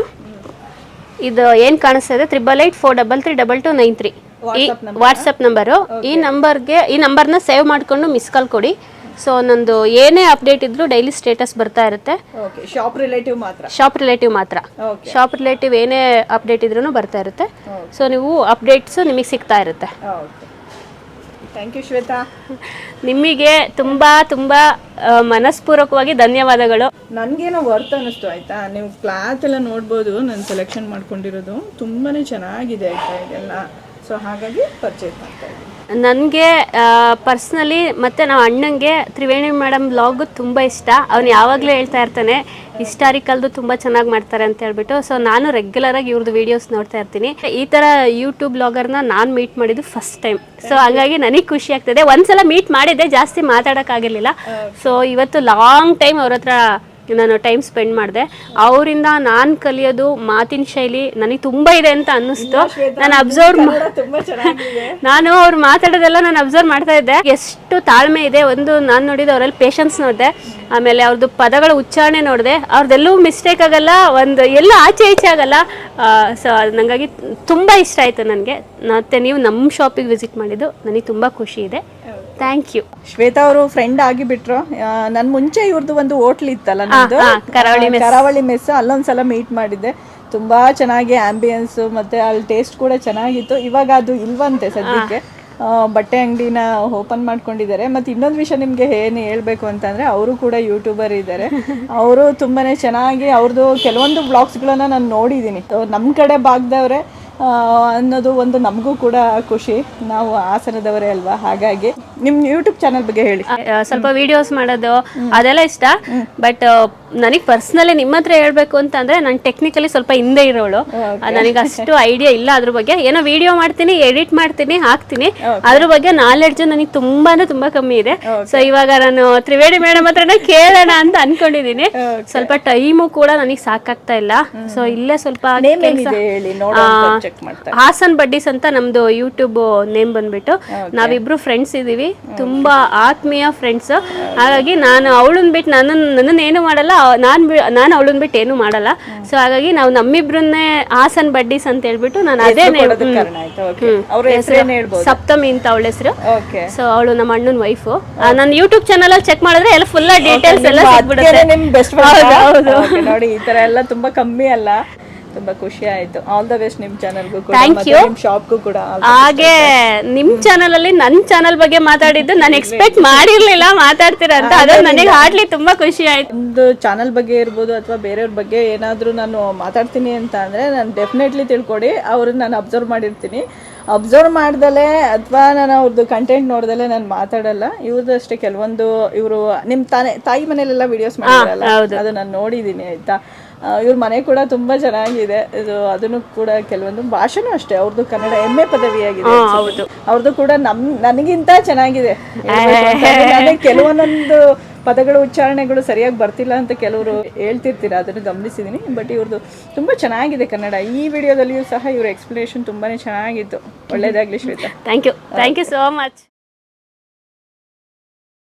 ಇದು ಏನು ಕಾಣಿಸ್ತಾ ಇದೆ? Triple eight four double three double two nine three ಈ ವಾಟ್ಸಪ್ ನಂಬರು ಈ ನಂಬರ್ಗೆ ಈ ನಂಬರ್ನ ಸೇವ್ ಮಾಡಿಕೊಂಡು ಮಿಸ್ ಕಾಲ್ ಕೊಡಿ. ಸೊ ನಂದು ಏನೇ ಅಪ್ಡೇಟ್ ಇದ್ರೂ ಡೈಲಿ ಸ್ಟೇಟಸ್ ಬರ್ತಾ ಇರುತ್ತೆ. ಓಕೆ ಶಾಪ್ ರಿಲೇಟಿವ್ ಮಾತ್ರ. ಶಾಪ್ ರಿಲೇಟಿವ್ ಮಾತ್ರ. ಶಾಪ್ ರಿಲೇಟಿವ್ ಏನೇ ಅಪ್ಡೇಟ್ ಇದ್ರೂ ಬರ್ತಾ ಇರುತ್ತೆ. ಸೊ ನೀವು ಅಪ್ಡೇಟ್ಸ್ ನಿಮಗೆ ಸಿಗ್ತಾ ಇರುತ್ತೆ. Okay thank you Shweta. ನಿಮಗೆ ತುಂಬ ತುಂಬ ಮನಸ್ಪೂರ್ವಕವಾಗಿ ಧನ್ಯವಾದಗಳು. ನನಗೇನೋ ವರ್ತ್ ಅನ್ನಿಸ್ತು ಆಯ್ತಾ? ನೀವು ಕ್ಲಾತ್ ಎಲ್ಲ ನೋಡ್ಬೋದು ನಾನು ಸೆಲೆಕ್ಷನ್ ಮಾಡ್ಕೊಂಡಿರೋದು. ತುಂಬಾ ಚೆನ್ನಾಗಿದೆ ಆಯ್ತಾ ಇದೆಲ್ಲ? ಸೊ ಹಾಗಾಗಿ ಪರ್ಚೇಸ್ ಮಾಡ್ತಾ ಇದ್ದೀನಿ. ನನಗೆ ಪರ್ಸ್ನಲಿ ಮತ್ತು ನಾವು ಅಣ್ಣಂಗೆ ತ್ರಿವೇಣಿ ಮೇಡಮ್ ಬ್ಲಾಗು ತುಂಬ ಇಷ್ಟ. ಅವ್ನು ಯಾವಾಗಲೂ ಹೇಳ್ತಾ ಇರ್ತಾನೆ ಹಿಸ್ಟಾರಿಕಲ್ದು ತುಂಬ ಚೆನ್ನಾಗಿ ಮಾಡ್ತಾರೆ ಅಂತ ಹೇಳ್ಬಿಟ್ಟು. ಸೊ ನಾನು ರೆಗ್ಯುಲರಾಗಿ ಇವ್ರದ್ದು ವೀಡಿಯೋಸ್ ನೋಡ್ತಾ ಇರ್ತೀನಿ. ಈ ಥರ ಯೂಟ್ಯೂಬ್ ಬ್ಲಾಗರ್ನ ನಾನು ಮೀಟ್ ಮಾಡಿದ್ದು ಫಸ್ಟ್ ಟೈಮ್ ಸೊ ಹಾಗಾಗಿ ನನಗೆ ಖುಷಿ ಆಗ್ತದೆ. ಒಂದ್ಸಲ ಮೀಟ್ ಮಾಡಿದ್ದೆ ಜಾಸ್ತಿ ಮಾತಾಡೋಕ್ಕಾಗಿರಲಿಲ್ಲ ಸೊ ಇವತ್ತು ಲಾಂಗ್ ಟೈಮ್ ಅವ್ರ ಹತ್ರ ನಾನು ಟೈಮ್ ಸ್ಪೆಂಡ್ ಮಾಡಿದೆ. ಅವರಿಂದ ನಾನು ಕಲಿಯೋದು ಮಾತಿನ ಶೈಲಿ ನನಗೆ ತುಂಬ ಇದೆ ಅಂತ ಅನ್ನಿಸ್ತು. ನಾನು ಅಬ್ಸರ್ವ್ ನಾನು ಅವ್ರು ಮಾತಾಡೋದೆಲ್ಲ ನಾನು ಅಬ್ಸರ್ವ್ ಮಾಡ್ತಾ ಇದ್ದೆ. ಎಷ್ಟು ತಾಳ್ಮೆ ಇದೆ ಒಂದು ನಾನು ನೋಡಿದ ಅವರಲ್ಲಿ ಪೇಷನ್ಸ್ ನೋಡಿದೆ. ಆಮೇಲೆ ಅವ್ರದ್ದು ಪದಗಳ ಉಚ್ಚಾರಣೆ ನೋಡಿದೆ. ಅವ್ರದ್ದೆಲ್ಲೂ ಮಿಸ್ಟೇಕ್ ಆಗಲ್ಲ ಒಂದು ಎಲ್ಲೂ ಆಚೆ ಈಚೆ ಆಗಲ್ಲ. ಸೊ ನಂಗಾಗಿ ತುಂಬ ಇಷ್ಟ ಆಯಿತು ನನಗೆ. ಮತ್ತೆ ನೀವು ನಮ್ಮ ಶಾಪಿಗೆ ವಿಸಿಟ್ ಮಾಡಿದ್ದು ನನಗೆ ತುಂಬ ಖುಷಿ ಇದೆ. ಥ್ಯಾಂಕ್ ಯು ಶ್ವೇತಾ ಅವರು ಫ್ರೆಂಡ್ ಆಗಿ ಬಿಟ್ರು ನನ್ ಮುಂಚೆ ಇವ್ರದ್ದು ಒಂದು ಹೋಟ್ಲ್ ಇತ್ತಲ್ಲ ನಮ್ದು? ಹಾ, ಕರಾವಳಿ ಕರಾವಳಿ ಮೆಸ್ ಅಲ್ಲೊಂದ್ಸಲ ಮೀಟ್ ಮಾಡಿದ್ದೆ. ತುಂಬಾ ಚೆನ್ನಾಗಿ ಆಂಬಿಯನ್ಸ್ ಮತ್ತೆ ಅಲ್ಲಿ ಟೇಸ್ಟ್ ಕೂಡ ಚೆನ್ನಾಗಿತ್ತು. ಇವಾಗ ಅದು ಇಲ್ವಂತೆ ಸದ್ಯಕ್ಕೆ. ಆ, ಬಟ್ಟೆ ಅಂಗಡಿನ ಓಪನ್ ಮಾಡ್ಕೊಂಡಿದ್ದಾರೆ. ಮತ್ತೆ ಇನ್ನೊಂದು ವಿಷಯ ನಿಮ್ಗೆ ಏನು ಹೇಳ್ಬೇಕು ಅಂತಂದ್ರೆ ಅವರು ಕೂಡ ಯೂಟ್ಯೂಬರ್ ಇದ್ದಾರೆ. ಅವರು ತುಂಬಾನೇ ಚೆನ್ನಾಗಿ ಅವ್ರದ್ದು ಕೆಲವೊಂದು ಬ್ಲಾಗ್ಸ್ಗಳನ್ನ ನಾನು ನೋಡಿದ್ದೀನಿ ನಮ್ಮ ಕಡೆ ಭಾಗದವ್ರೆ ಅನ್ನೋದು ಒಂದು ನಮಗೂ ಕೂಡ ಖುಷಿ. ನಾವು ಹಾಸನದವರೇ ಅಲ್ವಾ? ಹಾಗಾಗಿ ನಿಮ್ಮ ಯೂಟ್ಯೂಬ್ ಚಾನಲ್ ಬಗ್ಗೆ ಹೇಳಿ. ಸ್ವಲ್ಪ ವಿಡಿಯೋಸ್ ಮಾಡೋದು ಅದೆಲ್ಲ ಇಷ್ಟ. ಬಟ್ ನನಗೆ ಪರ್ಸ್ನಲಿ ನಿಮ್ಮ ಹತ್ರ ಹೇಳ್ಬೇಕು ಅಂತಂದ್ರೆ ನಾನು ಟೆಕ್ನಿಕಲಿ ಸ್ವಲ್ಪ ಹಿಂದೆ ಇರೋಳು. ನನಗೆ ಅಷ್ಟು ಐಡಿಯಾ ಇಲ್ಲ ಅದ್ರ ಬಗ್ಗೆ. ಏನೋ ವಿಡಿಯೋ ಮಾಡ್ತೀನಿ ಎಡಿಟ್ ಮಾಡ್ತೀನಿ ಹಾಕ್ತೀನಿ. ಅದ್ರ ಬಗ್ಗೆ ನಾಲೆಡ್ಜ್ ನನಗೆ ತುಂಬಾನೇ ತುಂಬಾ ಕಮ್ಮಿ ಇದೆ. ಸೊ ಇವಾಗ ನಾನು ತ್ರಿವೇಣಿ ಮೇಡಮ್ ಹತ್ರನೇ ಕೇಳೋಣ ಅಂತ ಅನ್ಕೊಂಡಿದೀನಿ. ಸ್ವಲ್ಪ ಟೈಮು ಕೂಡ ನನಗೆ ಸಾಕಾಗ್ತಾ ಇಲ್ಲ. ಸೊ ಇಲ್ಲೇ ಸ್ವಲ್ಪ ಹಾಸನ್ ಬಡ್ಡೀಸ್ ಅಂತ ನಮ್ದು ಯೂಟ್ಯೂಬ್ ನೇಮ್ ಬಂದ್ಬಿಟ್ಟು. ನಾವಿಬ್ರು ಫ್ರೆಂಡ್ಸ್ ಇದೀವಿ. ತುಂಬಾ ಆತ್ಮೀಯ ಫ್ರೆಂಡ್ಸ್ ಹಾಗಾಗಿ ನಾನು ಅವಳನ್ ಬಿಟ್ಟು ನನ್ನ ಏನು ಮಾಡಲ್ಲ ನಾನ್ ನಾನು ಅವಳನ್ ಬಿಟ್ಟು ಏನು ಮಾಡಲ್ಲ. ಸೊ ಹಾಗಾಗಿ ನಾವು ನಮ್ಮಿಬ್ರನ್ನೇ ಹಾಸನ್ ಬಡ್ಡೀಸ್ ಅಂತ ಹೇಳ್ಬಿಟ್ಟು ನಾನು ಅದೇ ಸಪ್ತಮಿ ಅಂತ ಅವಳ ಹೆಸರು. ಸೊ ಅವಳು ನಮ್ಮ ಅಣ್ಣನ ವೈಫು ನನ್ನ ಯೂಟ್ಯೂಬ್ ಚಾನಲ್ ಅಲ್ಲಿ ಚೆಕ್ ಮಾಡಿದ್ರೆ ಎಲ್ಲ ಫುಲ್ ಡೀಟೇಲ್ಸ್ ಎಲ್ಲ. ನೋಡಿ ಈ ತರ ಎಲ್ಲ ತುಂಬಾ ಕಮ್ಮಿ ಅಲ್ಲ. ತುಂಬಾ ಖುಷಿ ಆಯ್ತು. ಆಲ್ ದ ಬೆಸ್ಟ್ ನಿಮ್ ಚಾನಲ್ಗೂ ಕೂಡ Thank ಮತ್ತೆ you. ನಿಮ್ ಶಾಪ್ಗೂ ಕೂಡ all the ಹಾಗೆ ನಿಮ್ ಚಾನಲ್ ಅಲ್ಲಿ ನನ್ ಚಾನಲ್ ಬಗ್ಗೆ ಮಾತಾಡಿದ್ದು ನಾನು ಎಕ್ಸ್ಪೆಕ್ಟ್ ಮಾಡಿರ್ಲಿಲ್ಲ ಮಾತಾಡ್ತೀರಾ ಅಂತ. ಅದು ನನಗೆ ಹಾಡ್ಲಿ ತುಂಬಾ ಖುಷಿ ಆಯ್ತು. ಒಂದು ಚಾನಲ್ ಬಗ್ಗೆ ಇರ್ಬೋದು ಅಥವಾ ಬೇರೆಯವ್ರ ಬಗ್ಗೆ ಏನಾದರೂ ನಾನು ಮಾತಾಡ್ತೀನಿ ಅಂತ ಅಂದ್ರೆ ನಾನು ಡೆಫಿನೆಟ್ಲಿ ತಿಳ್ಕೊಡಿ. ಅವ್ರನ್ನ ನಾನು ಅಬ್ಸರ್ವ್ ಮಾಡಿರ್ತೀನಿ. ಅಬ್ಸರ್ವ್ ಮಾಡ್ದಲೆ ಅಥವಾ ನಾನು ಅವ್ರದ್ದು ಕಂಟೆಂಟ್ ನೋಡ್ದಲೆ ನಾನು ಮಾತಾಡಲ್ಲ. ಇವ್ರದ್ದು ಅಷ್ಟೇ ಕೆಲವೊಂದು ಇವರು ನಿಮ್ಮ ತಾನೆ ತಾಯಿ ಮನೇಲೆಲ್ಲ ವಿಡಿಯೋಸ್ ಮಾಡಿರಲ್ಲ ಅದು ನಾನು ನೋಡಿದ್ದೀನಿ ಆಯ್ತಾ? ಇವ್ರ ಮನೆ ಕೂಡ ತುಂಬಾ ಚೆನ್ನಾಗಿದೆ. ಇದು ಅದನ್ನು ಕೂಡ ಕೆಲವೊಂದು ಭಾಷೆನೂ ಅಷ್ಟೇ ಅವ್ರದ್ದು ಕನ್ನಡ ಎಮ್ಮೆ ಪದವಿ ಆಗಿದೆ. ಅವ್ರದ್ದು ಕೂಡ ನಮ್ ನನಗಿಂತ ಚೆನ್ನಾಗಿದೆ. ಕೆಲವೊಂದೊಂದು ಪದಗಳು ಉಚ್ಚಾರಣೆಗಳು ಸರಿಯಾಗಿ ಬರ್ತಿಲ್ಲ ಅಂತ ಕೆಲವರು ಹೇಳ್ತಿರ್ತೀರ ಅದನ್ನು ಗಮನಿಸಿದೀನಿ. ಬಟ್ ಇವ್ರದ್ದು ತುಂಬಾ ಚೆನ್ನಾಗಿದೆ ಕನ್ನಡ. ಈ ವಿಡಿಯೋದಲ್ಲಿಯೂ ಸಹ ಇವ್ರ ಎಕ್ಸ್ಪ್ಲನೇಷನ್ ತುಂಬಾನೇ ಚೆನ್ನಾಗಿತ್ತು. ಒಳ್ಳೇದಾಗ್ಲಿ Shweta. Thank you thank you so much